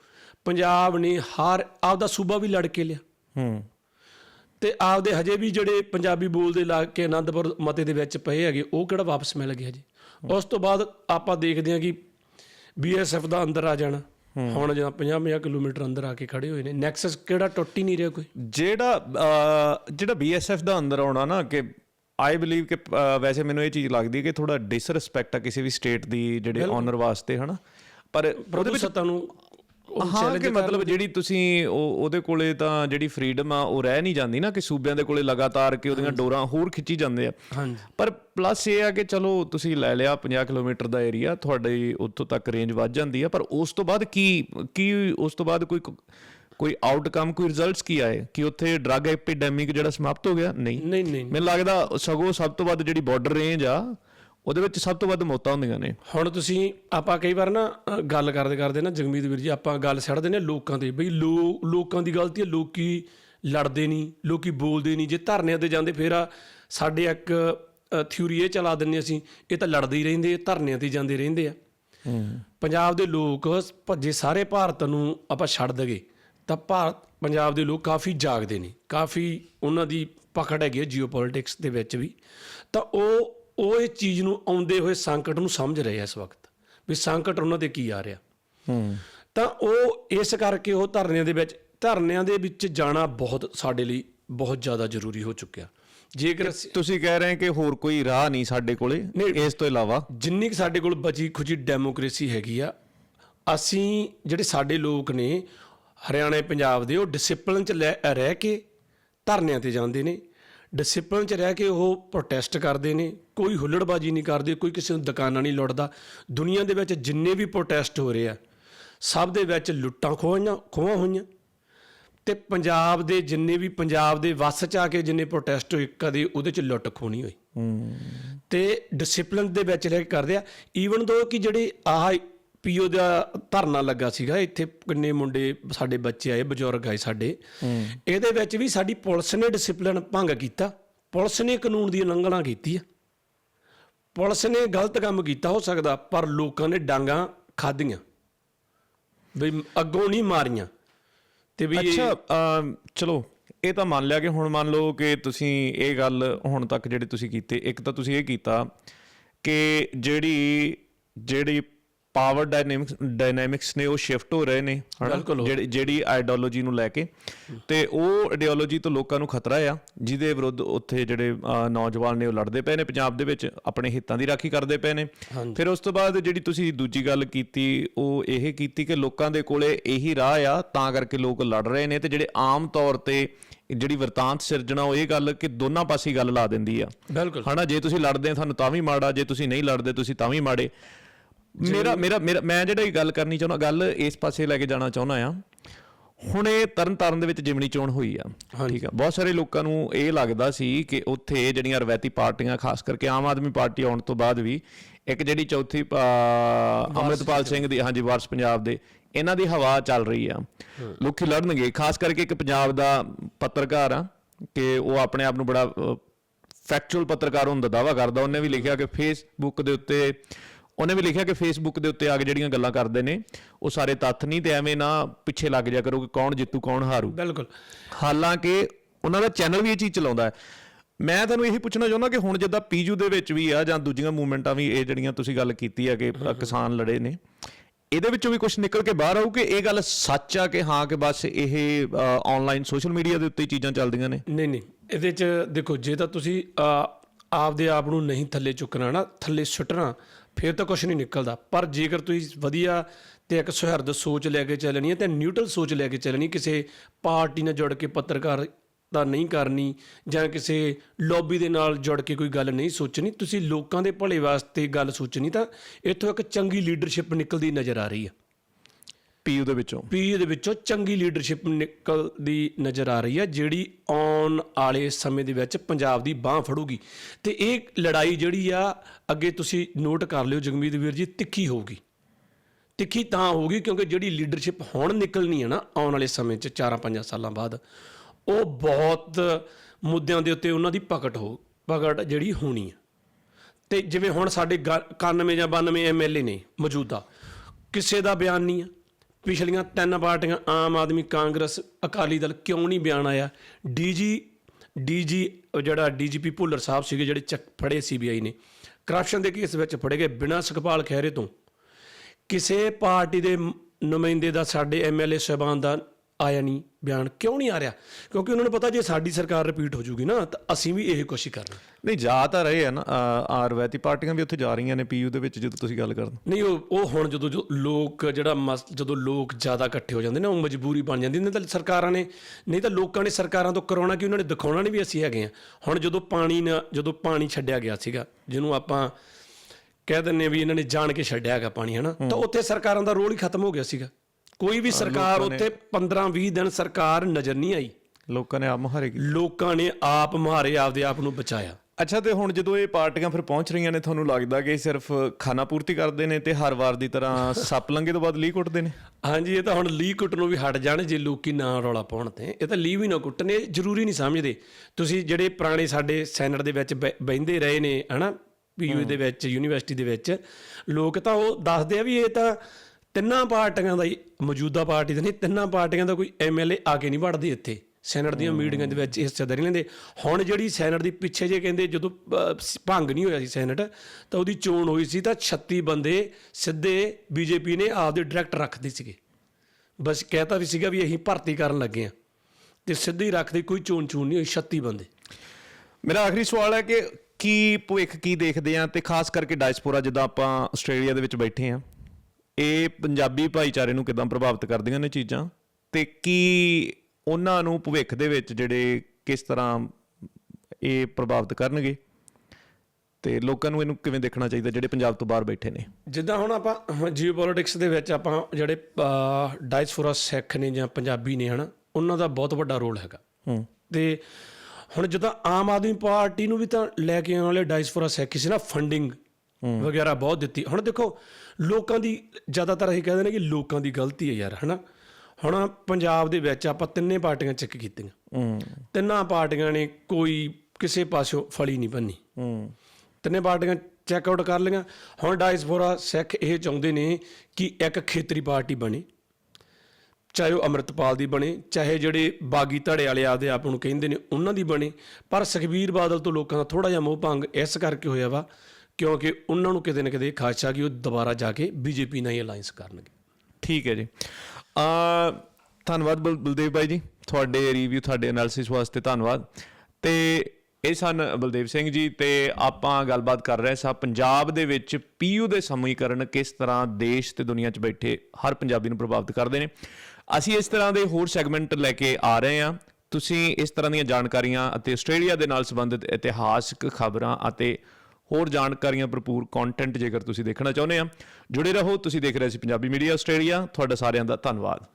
ਪੰਜਾਬ ਨੇ ਹਰ ਆਪਦਾ ਸੂਬਾ ਵੀ ਲੜ ਕੇ ਲਿਆ। ਹੂੰ। ਤੇ ਆਪਦੇ ਹਜੇ ਵੀ ਜਿਹੜੇ ਪੰਜਾਬੀ ਬੋਲਦੇ ਇਲਾਕੇ ਆਨੰਦਪੁਰ ਮਤੇ ਦੇ ਵਿੱਚ ਪਏ ਹੈਗੇ ਉਹ ਕਿਹੜਾ ਵਾਪਸ ਮਿਲ ਗਏ ਹਜੇ ਉਸ ਤੋਂ ਬਾਅਦ ਆਪਾਂ ਦੇਖਦੇ ਹਾਂ ਕਿ ਬੀਐਸਐਫ ਦਾ ਅੰਦਰ ਆ ਜਾਣਾ। ਹੁਣ ਜਾਂ 50 50 ਕਿਲੋਮੀਟਰ ਅੰਦਰ ਆ ਕੇ ਖੜੇ ਹੋਏ ਨੇ। ਨੈਕਸਸ ਕਿਹੜਾ ਟੁੱਟ ਹੀ ਨਹੀਂ ਰਿਹਾ ਕੋਈ? ਜਿਹੜਾ ਜਿਹੜਾ ਬੀਐਸਐਫ ਦਾ ਅੰਦਰ ਆਉਣਾ ਨਾ ਕਿ ਆਈ ਬਲੀਵ ਕਿ ਵੈਸੇ ਮੈਨੂੰ ਇਹ ਚੀਜ਼ ਲੱਗਦੀ ਹੈ ਕਿ ਥੋੜਾ ਡਿਸਰੈਸਪੈਕਟ ਆ ਕਿਸੇ ਵੀ ਸਟੇਟ ਦੀ ਜਿਹੜੇ ਓਨਰ ਵਾਸਤੇ ਹਨਾ? ਪਰ ਪ੍ਰਭੂ ਸੱਤਾ ਨੂੰ ਉਹ ਕਿ ਮਤਲਬ ਜਿਹੜੀ ਤੁਸੀਂ ਉਹ ਉਹਦੇ ਕੋਲੇ ਤਾਂ ਜਿਹੜੀ ਫਰੀडम ਆ ਉਹ ਰਹਿ ਨਹੀਂ ਜਾਂਦੀ ਨਾ ਕਿ ਸੂਬਿਆਂ ਦੇ ਕੋਲੇ ਲਗਾਤਾਰ ਕਿ ਉਹਦੀਆਂ ਡੋਰਾਂ ਹੋਰ ਖਿੱਚੀ ਜਾਂਦੇ ਆ। ਹਾਂਜੀ। ਪਰ ਪਲੱਸ ਇਹ ਆ ਕਿ ਚਲੋ ਤੁਸੀਂ ਲੈ ਲਿਆ 50 ਕਿਲੋਮੀਟਰ ਦਾ ਏਰੀਆ ਤੁਹਾਡੀ ਉੱਥੋਂ ਤੱਕ ਰੇਂਜ ਵੱਧ ਜਾਂਦੀ ਆ ਪਰ ਉਸ ਤੋਂ ਬਾਅਦ ਕੀ ਕੀ ਉਸ ਤੋਂ ਬਾਅਦ ਕੋਈ ਕੋਈ ਆਊਟਕਮ ਕੋਈ ਰਿਜ਼ਲਟਸ ਕੀ ਆਏ? ਕਿ ਉੱਥੇ ਡਰੱਗ ਐਪੀਡੈਮਿਕ ਜਿਹੜਾ ਸਮਾਪਤ ਹੋ ਗਿਆ? ਨਹੀਂ। ਨਹੀਂ ਨਹੀਂ। ਮੈਨੂੰ ਲੱਗਦਾ ਸਗੋਂ ਸਭ ਤੋਂ ਵੱਧ ਜਿਹੜੀ ਬਾਰਡਰ ਰੇਂਜ ਆ ਉਹਦੇ ਵਿੱਚ ਸਭ ਤੋਂ ਵੱਧ ਮੌਤਾਂ ਹੁੰਦੀਆਂ ਨੇ। ਹੁਣ ਤੁਸੀਂ ਆਪਾਂ ਕਈ ਵਾਰ ਨਾ ਗੱਲ ਕਰਦੇ ਕਰਦੇ ਨਾ ਜਗਮੀਤ ਵੀਰ ਜੀ ਆਪਾਂ ਗੱਲ ਛੱਡਦੇ ਨੇ ਲੋਕਾਂ ਤੇ ਬਈ ਲੋ- ਲੋਕਾਂ ਦੀ ਗਲਤੀ ਹੈ ਲੋਕੀ ਲੜਦੇ ਨਹੀਂ ਲੋਕੀ ਬੋਲਦੇ ਨਹੀਂ ਜੇ ਧਰਨਿਆਂ ਤੇ ਜਾਂਦੇ ਫੇਰ ਆ ਸਾਡੇ ਇੱਕ ਥਿਊਰੀ ਇਹ ਚਲਾ ਦਿੰਨੇ ਅਸੀਂ ਇਹ ਤਾਂ ਲੜਦੇ ਹੀ ਰਹਿੰਦੇ ਧਰਨਿਆਂ ਤੇ ਜਾਂਦੇ ਰਹਿੰਦੇ ਆ। ਪੰਜਾਬ ਦੇ ਲੋਕ ਭੱਜੇ ਸਾਰੇ ਭਾਰਤ ਨੂੰ ਆਪਾਂ ਛੱਡ ਦਗੇ ਤਾਂ ਭਾਰਤ ਪੰਜਾਬ ਦੇ ਲੋਕ ਕਾਫੀ ਜਾਗਦੇ ਨੇ ਕਾਫੀ ਉਹਨਾਂ ਦੀ ਪਕੜ ਹੈਗੀ ਹੈ ਜੀਓਪੋਲਿਟਿਕਸ ਦੇ ਵਿੱਚ ਵੀ। ਤਾਂ ਉਹ ਉਹ ਇਹ ਚੀਜ਼ ਨੂੰ ਆਉਂਦੇ ਹੋਏ ਸੰਕਟ ਨੂੰ ਸਮਝ ਰਹੇ ਆ ਇਸ ਵਕਤ ਵੀ ਸੰਕਟ ਉਹਨਾਂ ਤੇ ਕੀ ਆ ਰਿਹਾ। ਹੂੰ। ਤਾਂ ਉਹ ਇਸ ਕਰਕੇ ਉਹ ਧਰਨਿਆਂ ਦੇ ਵਿੱਚ ਧਰਨਿਆਂ ਦੇ ਵਿੱਚ ਜਾਣਾ ਬਹੁਤ ਸਾਡੇ ਲਈ ਬਹੁਤ ਜ਼ਿਆਦਾ ਜ਼ਰੂਰੀ ਹੋ ਚੁੱਕਿਆ। ਜੇਕਰ ਤੁਸੀਂ ਕਹਿ ਰਹੇ ਕਿ ਹੋਰ ਕੋਈ ਰਾਹ ਨਹੀਂ ਸਾਡੇ ਕੋਲੇ ਇਸ ਤੋਂ ਇਲਾਵਾ? ਜਿੰਨੀ ਕੁ ਸਾਡੇ ਕੋਲ ਬਚੀ ਖੁਚੀ ਡੈਮੋਕ੍ਰੇਸੀ ਹੈਗੀ ਆ ਅਸੀਂ ਜਿਹੜੇ ਸਾਡੇ ਲੋਕ ਨੇ ਹਰਿਆਣਾ ਪੰਜਾਬ ਦੇ ਉਹ ਡਿਸਪਲਿਨ ਚ ਲੈ- ਰਹਿ ਕੇ ਧਰਨਿਆਂ ਤੇ ਜਾਂਦੇ ਨੇ। ਡਿਸਪਲਿਨ ਚ ਰਹਿ ਕੇ ਉਹ ਪ੍ਰੋਟੈਸਟ ਕਰਦੇ ਨੇ ਕੋਈ ਹੁੱਲੜਬਾਜੀ ਨਹੀਂ ਕਰਦੇ ਕੋਈ ਕਿਸੇ ਨੂੰ ਦੁਕਾਨਾਂ ਨਹੀਂ ਲੁੱਟਦਾ। ਦੁਨੀਆ ਦੇ ਵਿੱਚ ਜਿੰਨੇ ਵੀ ਪ੍ਰੋਟੈਸਟ ਹੋ ਰਹੇ ਆ ਸਭ ਦੇ ਵਿੱਚ ਲੁੱਟਾਂ ਖੋਹਾਂ ਖੋਹਾਂ ਹੋਈਆਂ। ਤੇ ਪੰਜਾਬ ਦੇ ਜਿੰਨੇ ਵੀ ਪੰਜਾਬ ਦੇ ਵੱਸ ਚ ਆ ਕੇ ਜਿੰਨੇ ਪ੍ਰੋਟੈਸਟ ਹੋਏ ਕਦੇ ਉਹਦੇ ਚ ਲੁੱਟ ਨਹੀਂ ਹੋਈ। ਤੇ ਡਿਸਪਲਿਨ ਦੇ ਵਿੱਚ ਰਹਿ ਕੇ ਕਰਦੇ ਆ ਈਵਨ ਦੋ ਕਿ ਜਿਹੜੇ ਆਹ ਪੀਓ ਦਾ ਧਰਨਾ ਲੱਗਾ ਸੀਗਾ ਇੱਥੇ ਕਿੰਨੇ ਮੁੰਡੇ ਸਾਡੇ ਬੱਚੇ ਆਏ ਬਜ਼ੁਰਗ ਆਏ ਸਾਡੇ। ਇਹਦੇ ਵਿੱਚ ਵੀ ਸਾਡੀ ਪੁਲਿਸ ਨੇ ਡਿਸਪਲਿਨ ਭੰਗ ਕੀਤਾ ਪੁਲਿਸ ਨੇ ਕਾਨੂੰਨ ਦੀ ਉਲੰਘਣਾ ਕੀਤੀ ਆ। ਪੁਲਿਸ ਨੇ ਗਲਤ ਕੰਮ ਕੀਤਾ ਹੋ ਸਕਦਾ ਪਰ ਲੋਕਾਂ ਨੇ ਡਾਂਗਾ ਖਾਧੀਆਂ ਵੀ ਅੱਗੋਂ ਨਹੀਂ ਮਾਰੀਆਂ। ਤੇ ਵੀ ਅੱਛਾ ਚਲੋ ਇਹ ਤਾਂ ਮੰਨ ਲਿਆ ਕਿ ਹੁਣ ਮੰਨ ਲਓ ਕਿ ਤੁਸੀਂ ਇਹ ਗੱਲ ਹੁਣ ਤੱਕ ਜਿਹੜੀ ਤੁਸੀਂ ਕੀਤੀ ਇੱਕ ਤਾਂ ਤੁਸੀਂ ਇਹ ਕੀਤਾ ਕਿ ਜਿਹੜੀ ਜਿਹੜੀ ਪਾਵਰ ਡਾਇਨਾਮਿਕਸ ਡਾਇਨਾਮਿਕਸ ਨੇ ਉਹ ਸ਼ਿਫਟ ਹੋ ਰਹੇ ਨੇ ਜਿਹੜੀ ਜਿਹੜੀ ਆਈਡੀਓਲੋਜੀ ਨੂੰ ਲੈ ਕੇ। ਤੇ ਉਹ ਆਈਡੀਓਲੋਜੀ ਤੋਂ ਲੋਕਾਂ ਨੂੰ ਖਤਰਾ ਆ ਜਿਹਦੇ ਵਿਰੁੱਧ ਉੱਥੇ ਜਿਹੜੇ ਨੌਜਵਾਨ ਨੇ ਉਹ ਲੜਦੇ ਪਏ ਨੇ ਪੰਜਾਬ ਦੇ ਵਿੱਚ ਆਪਣੇ ਹਿੱਤਾਂ ਦੀ ਰਾਖੀ ਕਰਦੇ ਪਏ ਨੇ। ਫਿਰ ਉਸ ਤੋਂ ਬਾਅਦ ਜਿਹੜੀ ਤੁਸੀਂ ਦੂਜੀ ਗੱਲ ਕੀਤੀ ਉਹ ਇਹ ਕੀਤੀ ਕਿ ਲੋਕਾਂ ਦੇ ਕੋਲੇ ਇਹੀ ਰਾਹ ਆ ਤਾਂ ਕਰਕੇ ਲੋਕ ਲੜ ਰਹੇ ਨੇ ਤੇ ਜਿਹੜੇ ਆਮ ਤੌਰ ਤੇ ਜਿਹੜੀ ਵਰਤਾਂਤ ਸਿਰਜਣਾ ਉਹ ਇਹ ਗੱਲ ਕਿ ਦੋਨਾਂ ਪਾਸੇ ਗੱਲ ਲਾ ਦਿੰਦੀ ਆ। ਹਨਾ? ਜੇ ਤੁਸੀਂ ਲੜਦੇ ਆ ਤੁਹਾਨੂੰ ਤਾਂ ਵੀ ਮਾੜਾ ਜੇ ਤੁਸੀਂ ਨਹੀਂ ਲੜਦੇ ਤੁਸੀਂ ਤਾਂ ਵੀ ਮਾੜੇ। ਮੇਰਾ ਮੇਰਾ ਮੇਰਾ ਮੈਂ ਜਿਹੜਾ ਇਹ ਗੱਲ ਕਰਨੀ ਚਾਹੁੰਦਾ ਗੱਲ ਇਸ ਪਾਸੇ ਲੈ ਕੇ ਜਾਣਾ ਚਾਹੁੰਦਾ ਆ। ਹੁਣ ਇਹ ਤਰਨ ਤਾਰਨ ਦੇ ਵਿੱਚ ਜਿਮਣੀ ਚੋਣ ਹੋਈ ਆ। ਠੀਕ ਆ। ਬਹੁਤ ਸਾਰੇ ਲੋਕਾਂ ਨੂੰ ਇਹ ਲੱਗਦਾ ਸੀ ਕਿ ਉੱਥੇ ਜਿਹੜੀਆਂ ਰਵਾਇਤੀ ਪਾਰਟੀਆਂ ਖਾਸ ਕਰਕੇ ਆਮ ਆਦਮੀ ਪਾਰਟੀ ਆਉਣ ਤੋਂ ਬਾਅਦ ਵੀ ਇੱਕ ਜਿਹੜੀ ਚੌਥੀ ਅੰਮ੍ਰਿਤਪਾਲ ਸਿੰਘ ਦੀ ਹਾਂਜੀ ਵਾਰਸ ਪੰਜਾਬ ਦੇ ਇਹਨਾਂ ਦੀ ਹਵਾ ਚੱਲ ਰਹੀ ਆ। ਲੋਕੀ ਲੜਨਗੇ। ਖਾਸ ਕਰਕੇ ਇੱਕ ਪੰਜਾਬ ਦਾ ਪੱਤਰਕਾਰ ਆ ਕਿ ਉਹ ਆਪਣੇ ਆਪ ਨੂੰ ਬੜਾ ਫੈਕਚੁਅਲ ਪੱਤਰਕਾਰ ਹੋਣ ਦਾ ਦਾਵਾ ਕਰਦਾ। ਉਹਨੇ ਵੀ ਲਿਖਿਆ ਕਿ ਫੇਸਬੁੱਕ ਦੇ ਉੱਤੇ ਉਹਨੇ ਵੀ ਲਿਖਿਆ ਕਿ ਫੇਸਬੁੱਕ ਦੇ ਉੱਤੇ ਆ ਕੇ ਜਿਹੜੀਆਂ ਗੱਲਾਂ ਕਰਦੇ ਨੇ ਉਹ ਸਾਰੇ ਤੱਥ ਨਹੀਂ ਤੇ ਐਵੇਂ ਨਾ ਪਿੱਛੇ ਲੱਗ ਜਾ ਕਰੋ ਕਿ ਕੌਣ ਜਿੱਤੂ ਕੌਣ ਹਾਰੂ। ਬਿਲਕੁਲ। ਹਾਲਾਂਕਿ ਉਹਨਾਂ ਦਾ ਚੈਨਲ ਵੀ ਇਹ ਚੀਜ਼ ਚਲਾਉਂਦਾ ਹੈ। ਮੈਂ ਤੁਹਾਨੂੰ ਇਹੀ ਪੁੱਛਣਾ ਚਾਹੁੰਦਾ ਕਿ ਹੁਣ ਜਿੱਦਾਂ ਪੀਜੂ ਦੇ ਵਿੱਚ ਵੀ ਆ ਜਾਂ ਦੂਜੀਆਂ ਮੂਵਮੈਂਟਾਂ ਵੀ ਇਹ ਜਿਹੜੀਆਂ ਤੁਸੀਂ ਗੱਲ ਕੀਤੀ ਆ ਕਿ ਕਿਸਾਨ ਲੜੇ ਨੇ ਇਹਦੇ ਵਿੱਚੋਂ ਵੀ ਕੁਝ ਨਿਕਲ ਕੇ ਬਾਹਰ ਆਊ ਕਿ ਇਹ ਗੱਲ ਸੱਚ ਆ ਕਿ ਹਾਂ ਕਿ ਬਸ ਇਹ ਆਨਲਾਈਨ ਸੋਸ਼ਲ ਮੀਡੀਆ ਦੇ ਉੱਤੇ ਹੀ ਚੀਜ਼ਾਂ ਚੱਲਦੀਆਂ ਨੇ? ਨਹੀਂ ਨਹੀਂ। ਇਹਦੇ ਚ ਦੇਖੋ ਜੇ ਤਾਂ ਤੁਸੀਂ ਆਪਦੇ ਆਪ ਨੂੰ ਨਹੀਂ ਥੱਲੇ ਚੁੱਕਣਾ ਨਾ ਥੱਲੇ ਸੁੱਟਣਾ ਫਿਰ ਤਾਂ ਕੁਝ ਨਹੀਂ ਨਿਕਲਦਾ। ਪਰ ਜੇਕਰ ਤੁਸੀਂ ਵਧੀਆ ਤੇ ਇੱਕ ਸੁਹਿਰਦ ਸੋਚ ਲੈ ਕੇ ਚੱਲਣੀ ਹੈ ਤੇ ਨਿਊਟਰਲ ਸੋਚ ਲੈ ਕੇ ਚੱਲਣੀ, ਕਿਸੇ ਪਾਰਟੀ ਨਾਲ ਜੁੜ ਕੇ ਪੱਤਰਕਾਰ ਤਾਂ ਨਹੀਂ ਕਰਨੀ ਜਾਂ ਕਿਸੇ ਲੌਬੀ ਦੇ ਨਾਲ ਜੁੜ ਕੇ ਕੋਈ ਗੱਲ ਨਹੀਂ ਸੋਚਣੀ, ਤੁਸੀਂ ਲੋਕਾਂ ਦੇ ਭਲੇ ਵਾਸਤੇ ਗੱਲ ਸੋਚਣੀ, ਤਾਂ ਇੱਥੋਂ ਇੱਕ ਚੰਗੀ ਲੀਡਰਸ਼ਿਪ ਨਿਕਲਦੀ ਨਜ਼ਰ ਆ ਰਹੀ ਹੈ। ਪੀਯੂ ਦੇ ਵਿੱਚੋਂ? ਪੀ ਦੇ ਵਿੱਚੋਂ ਚੰਗੀ ਲੀਡਰਸ਼ਿਪ ਨਿਕਲਦੀ ਨਜ਼ਰ ਆ ਰਹੀ ਹੈ, ਜਿਹੜੀ ਆਉਣ ਵਾਲੇ ਸਮੇਂ ਦੇ ਵਿੱਚ ਪੰਜਾਬ ਦੀ ਬਾਹ ਫੜੂਗੀ। ਤੇ ਇਹ ਲੜਾਈ ਜਿਹੜੀ ਆ, ਅੱਗੇ ਤੁਸੀਂ ਨੋਟ ਕਰ ਲਿਓ ਜਗਮੀਤ ਵੀਰ ਜੀ, ਤਿੱਖੀ ਹੋਊਗੀ। ਤਿੱਖੀ ਤਾਂ ਹੋਊਗੀ ਕਿਉਂਕਿ ਜਿਹੜੀ ਲੀਡਰਸ਼ਿਪ ਹੁਣ ਨਿਕਲਣੀ ਹੈ ਨਾ, ਆਉਣ ਵਾਲੇ ਸਮੇਂ 'ਚ 4-5 ਸਾਲਾਂ ਬਾਅਦ, ਉਹ ਬਹੁਤ ਮੁੱਦਿਆਂ ਦੇ ਉੱਤੇ ਉਹਨਾਂ ਦੀ ਪਕੜ ਹੋ ਪਕੜ ਜਿਹੜੀ ਹੋਣੀ ਹੈ। ਤੇ ਜਿਵੇਂ ਹੁਣ ਸਾਡੇ ਗ- 91 ਜਾਂ 92 ਐਮਐਲਏ ਨੇ ਮੌਜੂਦਾ, ਕਿਸੇ ਦਾ ਬਿਆਨ ਨਹੀਂ ਆ ਪਿਛਲੀਆਂ ਤਿੰਨ ਪਾਰਟੀਆਂ ਆਮ ਆਦਮੀ ਕਾਂਗਰਸ ਅਕਾਲੀ ਦਲ ਕਿਉਂ ਨਹੀਂ ਬਿਆਨ ਆਇਆ? ਡੀਜੀ ਡੀਜੀ, ਜਿਹੜਾ ਡੀਜੀਪੀ ਭੁੱਲਰ ਸਾਹਿਬ ਸੀਗੇ, ਜਿਹੜੇ ਚੱਕ ਫੜੇ ਸੀਬੀਆਈ ਨੇ। ਕਰਪਸ਼ਨ ਦੇ ਕੇਸ ਵਿੱਚ ਫੜੇ ਗਏ ਬਿਨਾਂ ਸੁਖਪਾਲ ਖਹਿਰੇ ਤੋਂ। ਕਿਸੇ ਪਾਰਟੀ ਦੇ ਨੁਮਾਇੰਦੇ ਦਾ, ਸਾਡੇ ਐਮਐਲਏ ਸਾਹਿਬਾਨ ਦਾ ਆਇਆ ਨਹੀਂ ਬਿਆਨ ਕਿਉਂ ਨਹੀਂ ਆ ਰਿਹਾ? ਕਿਉਂਕਿ ਉਹਨਾਂ ਨੂੰ ਪਤਾ ਜੇ ਸਾਡੀ ਸਰਕਾਰ ਰਿਪੀਟ ਹੋ ਜੂਗੀ ਨਾ ਤਾਂ ਅਸੀਂ ਵੀ ਇਹ ਕੋਸ਼ਿਸ਼ ਕਰਨੀ ਨਹੀਂ ਜਾ ਤਾਂ ਰਹੇ ਆ ਨਾ ਅ, ਆ ਰਵਾਇਤੀ ਪਾਰਟੀਆਂ ਵੀ ਉੱਥੇ ਜਾ ਰਹੀਆਂ ਨੇ ਪੀਯੂ ਦੇ ਵਿੱਚ ਜਦੋਂ ਤੁਸੀਂ ਗੱਲ ਕਰਦੇ ਨਹੀਂ ਉਹ ਉਹ ਹੁਣ ਜਦੋਂ ਜੋ ਲੋਕ ਜਿਹੜਾ ਜਦੋਂ ਲੋਕ ਜ਼ਿਆਦਾ ਇਕੱਠੇ ਹੋ ਜਾਂਦੇ ਨੇ ਉਹ ਮਜਬੂਰੀ ਬਣ ਜਾਂਦੀ ਨਹੀਂ ਤਾਂ ਸਰਕਾਰਾਂ ਨੇ ਨਹੀਂ ਤਾਂ ਲੋਕਾਂ ਨੇ ਸਰਕਾਰਾਂ ਤੋਂ ਕਰਾਉਣਾ ਕਿ ਉਹਨਾਂ ਨੇ ਦਿਖਾਉਣਾ ਨਹੀਂ ਵੀ ਅਸੀਂ ਹੈਗੇ ਆ। ਹੁਣ ਜਦੋਂ ਪਾਣੀ ਨਾ ਜਦੋਂ ਪਾਣੀ ਛੱਡਿਆ ਗਿਆ ਸੀਗਾ ਜਿਹਨੂੰ ਆਪਾਂ ਕਹਿ ਦਿੰਨੇ ਵੀ ਇਹਨਾਂ ਨੇ ਜਾਣ ਕੇ ਛੱਡਿਆ ਹੈਗਾ ਪਾਣੀ ਹਨਾ ਤਾਂ ਉੱਥੇ ਸਰਕਾਰਾਂ ਦਾ ਰੋਲ ਹੀ ਖਤਮ ਹੋ ਗਿਆ ਸੀਗਾ। ਕੋਈ ਵੀ ਸਰਕਾਰ ਉੱਥੇ 15-20 ਦਿਨ ਸਰਕਾਰ ਨਜ਼ਰ ਨਹੀਂ ਆਈ। ਲੋਕਾਂ ਨੇ ਆਪ ਮੁਹਾਰੇ ਕੀਤੀ। ਲੋਕਾਂ ਨੇ ਆਪ ਮਾਰੇ ਆਪਦੇ ਆਪ ਨੂੰ ਬਚਾਇਆ। ਅੱਛਾ ਤੇ ਹੁਣ ਜਦੋਂ ਇਹ ਪਾਰਟੀਆਂ ਫਿਰ ਪਹੁੰਚ ਰਹੀਆਂ ਨੇ ਤੁਹਾਨੂੰ ਲੱਗਦਾ ਕਿ ਸਿਰਫ ਖਾਣਾ ਪੂਰਤੀ ਕਰਦੇ ਨੇ ਤੇ ਹਰ ਵਾਰ ਦੀ ਤਰ੍ਹਾਂ ਸੱਪ ਲੰਗੇ ਤੋਂ ਬਾਅਦ ਲੀਕ ਕੁੱਟਦੇ ਨੇ? ਹਾਂਜੀ ਇਹ ਤਾਂ ਹੁਣ ਲੀ ਕੁੱਟ ਨੂੰ ਵੀ ਹਟ ਜਾਣ ਜੇ ਲੋਕੀ ਨਾ ਰੌਲਾ ਪਾਉਣ ਤੇ। ਇਹ ਤਾਂ ਲੀ ਵੀ ਨਾ ਕੁੱਟਣ ਇਹ ਜ਼ਰੂਰੀ ਨਹੀਂ ਸਮਝਦੇ। ਤੁਸੀਂ ਜਿਹੜੇ ਪੁਰਾਣੇ ਸਾਡੇ ਸੈਨੇਟ ਦੇ ਵਿੱਚ ਬਹਿੰਦੇ ਰਹੇ ਨੇ ਹਨਾ? ਪੀਯੂ ਦੇ ਵਿੱਚ ਯੂਨੀਵਰਸਿਟੀ ਦੇ ਵਿੱਚ ਲੋਕ ਤਾਂ ਉਹ ਦੱਸਦੇ ਆ ਵੀ ਇਹ ਤਾਂ ਤਿੰਨਾਂ ਪਾਰਟੀਆਂ ਦਾ ਹੀ ਮੌਜੂਦਾ ਪਾਰਟੀ ਦੇ ਨਹੀਂ, ਤਿੰਨਾਂ ਪਾਰਟੀਆਂ ਦਾ ਕੋਈ ਐਮਐਲਏ ਆ ਕੇ ਨਹੀਂ ਵੜਦੇ ਇੱਥੇ। ਸੈਨੇਟ ਦੀਆਂ ਮੀਟਿੰਗਾਂ ਦੇ ਵਿੱਚ ਹਿੱਸੇਦਾਰੀ ਲੈਂਦੇ। ਹੁਣ ਜਿਹੜੀ ਸੈਨੇਟ ਦੀ ਪਿੱਛੇ ਜੇ ਕਹਿੰਦੇ ਜਦੋਂ ਭੰਗ ਨਹੀਂ ਹੋਇਆ ਸੀ ਸੈਨੇਟ, ਤਾਂ ਉਹਦੀ ਚੋਣ ਹੋਈ ਸੀ ਤਾਂ 36 ਬੰਦੇ ਸਿੱਧੇ ਬੀਜੇਪੀ ਨੇ ਆਪਦੇ ਡਾਇਰੈਕਟ ਰੱਖਦੇ ਸੀਗੇ। ਬਸ ਕਹਿਤਾ ਵੀ ਸੀਗਾ ਵੀ ਅਸੀਂ ਭਰਤੀ ਕਰਨ ਲੱਗੇ ਆ ਤੇ ਸਿੱਧੀ ਹੀ ਰੱਖਦੇ, ਕੋਈ ਚੋਣ ਚੂਣ ਨਹੀਂ ਹੋਈ 36 ਬੰਦੇ। ਮੇਰਾ ਆਖਰੀ ਸਵਾਲ ਹੈ ਕਿ ਕੀ ਭਵਿੱਖ ਕੀ ਦੇਖਦੇ ਆ ਤੇ ਖਾਸ ਕਰਕੇ ਡਾਇਸਪੋਰਾ ਜਿੱਦਾਂ ਆਪਾਂ ਆਸਟ੍ਰੇਲੀਆ ਦੇ ਵਿੱਚ ਬੈਠੇ ਆ ਇਹ ਪੰਜਾਬੀ ਭਾਈਚਾਰੇ ਨੂੰ ਕਿਦਾਂ ਪ੍ਰਭਾਵਿਤ ਕਰਦੀਆਂ ਨੇ ਚੀਜ਼ਾਂ? ਤੇ ਕੀ ਉਹਨਾਂ ਨੂੰ ਭਵਿੱਖ ਦੇ ਵਿੱਚ ਜਿਹੜੇ ਕਿਸ ਤਰ੍ਹਾਂ ਇਹ ਪ੍ਰਭਾਵਿਤ ਕਰਨਗੇ? ਤੇ ਲੋਕਾਂ ਨੂੰ ਇਹਨੂੰ ਕਿਵੇਂ ਦੇਖਣਾ ਚਾਹੀਦਾ ਜਿਹੜੇ ਪੰਜਾਬ ਤੋਂ ਬਾਹਰ ਬੈਠੇ ਨੇ? ਜਿੱਦਾਂ ਹੁਣ ਆਪਾਂ ਜੀਓਪੋਲਿਟਿਕਸ ਦੇ ਵਿੱਚ ਆਪਾਂ ਜਿਹੜੇ ਡਾਇਸਫੋਰਾ ਸਿੱਖ ਨੇ ਜਾਂ ਪੰਜਾਬੀ ਨੇ ਹਨਾ ਉਹਨਾਂ ਦਾ ਬਹੁਤ ਵੱਡਾ ਰੋਲ ਹੈਗਾ। ਹੂੰ। ਤੇ ਹੁਣ ਜਦੋਂ ਆਮ ਆਦਮੀ ਪਾਰਟੀ ਨੂੰ ਵੀ ਤਾਂ ਲੈ ਕੇ ਆਉਣ ਵਾਲੇ ਡਾਇਸਫੋਰਾ ਸਿੱਖ ਸੀ ਨਾ ਫੰਡਿੰਗ ਵਗੈਰਾ ਬਹੁਤ ਦਿੱਤੀ। ਹੁਣ ਦੇਖੋ ਲੋਕਾਂ ਦੀ ਜ਼ਿਆਦਾਤਰ ਅਸੀਂ ਕਹਿੰਦੇ ਨੇ ਕਿ ਲੋਕਾਂ ਦੀ ਗਲਤੀ ਹੈ ਯਾਰ ਹਨਾ? ਹੁਣ ਪੰਜਾਬ ਦੇ ਵਿੱਚ ਆਪਾਂ ਤਿੰਨੇ ਪਾਰਟੀਆਂ ਚੈੱਕ ਕੀਤੀਆਂ। ਹੂੰ। ਤਿੰਨਾਂ ਪਾਰਟੀਆਂ ਨੇ ਕੋਈ ਕਿਸੇ ਪਾਸਿਓਂ ਫਲੀ ਨਹੀਂ ਬੰਨੀ। ਹੂੰ। ਤਿੰਨੇ ਪਾਰਟੀਆਂ ਚੈੱਕ ਆਊਟ ਕਰ ਲਈਆਂ। ਹੁਣ ਡਾਇਸਪੋਰਾ ਸਿੱਖ ਇਹ ਚਾਹੁੰਦੇ ਨੇ ਕਿ ਇੱਕ ਖੇਤਰੀ ਪਾਰਟੀ ਬਣੇ। ਚਾਹੇ ਉਹ ਅੰਮ੍ਰਿਤਪਾਲ ਦੀ ਬਣੇ ਚਾਹੇ ਜਿਹੜੇ ਬਾਗੀ ਧੜੇ ਵਾਲੇ ਆਪਦੇ ਆਪ ਨੂੰ ਕਹਿੰਦੇ ਨੇ ਉਹਨਾਂ ਦੀ ਬਣੇ। ਪਰ ਸੁਖਬੀਰ ਬਾਦਲ ਤੋਂ ਲੋਕਾਂ ਦਾ ਥੋੜਾ ਜਿਹਾ ਮੋਹ ਭੰਗ ਇਸ ਕਰਕੇ ਹੋਇਆ ਵਾ ਕਿਉਂਕਿ ਉਹਨਾਂ ਨੂੰ ਕਿਤੇ ਨਾ ਕਿਤੇ ਖਾਸ਼ਾ ਕਿ ਉਹ ਦੁਬਾਰਾ ਜਾ ਕੇ ਬੀਜੇਪੀ ਨਾਲ ਹੀ ਅਲਾਈਅੰਸ ਕਰਨਗੇ। ਠੀਕ ਹੈ ਜੀ। ਆ ਧੰਨਵਾਦ ਬਲ- ਬਲਦੇਵ ਬਾਈ ਜੀ। ਤੁਹਾਡੇ ਰਿਵਿਊ ਤੁਹਾਡੇ ਐਨਾਲਿਸਿਸ ਵਾਸਤੇ ਧੰਨਵਾਦ। ਤੇ ਇਹ ਸਨ ਬਲਦੇਵ ਸਿੰਘ ਜੀ ਤੇ ਆਪਾਂ ਗੱਲਬਾਤ ਕਰ ਰਹੇ ਸਾਂ ਪੰਜਾਬ ਦੇ ਵਿੱਚ ਪੀਯੂ ਦੇ ਸਮੀਕਰਨ ਕਿਸ ਤਰ੍ਹਾਂ ਦੇਸ਼ ਤੇ ਦੁਨੀਆ 'ਚ ਬੈਠੇ ਹਰ ਪੰਜਾਬੀ ਨੂੰ ਪ੍ਰਭਾਵਿਤ ਕਰਦੇ ਨੇ। ਅਸੀਂ ਇਸ ਤਰ੍ਹਾਂ ਦੇ ਹੋਰ ਸੈਗਮੈਂਟ ਲੈ ਕੇ ਆ ਰਹੇ ਹਾਂ। ਤੁਸੀਂ ਇਸ ਤਰ੍ਹਾਂ ਦੀਆਂ ਜਾਣਕਾਰੀਆਂ ਅਤੇ ਆਸਟ੍ਰੇਲੀਆ ਦੇ ਨਾਲ ਸੰਬੰਧਿਤ ਇਤਿਹਾਸਕ ਖਬਰਾਂ ਅਤੇ ਹੋਰ ਜਾਣਕਾਰੀਆਂ ਭਰਪੂਰ ਕੰਟੈਂਟ ਜੇਕਰ ਤੁਸੀਂ ਦੇਖਣਾ ਚਾਹੁੰਦੇ ਆ। ਜੁੜੇ ਰਹੋ, ਤੁਸੀਂ ਦੇਖ ਰਹੇ ਸੀ ਪੰਜਾਬੀ ਮੀਡੀਆ ਆਸਟ੍ਰੇਲੀਆ ਤੁਹਾਡਾ ਸਾਰਿਆਂ ਦਾ ਧੰਨਵਾਦ।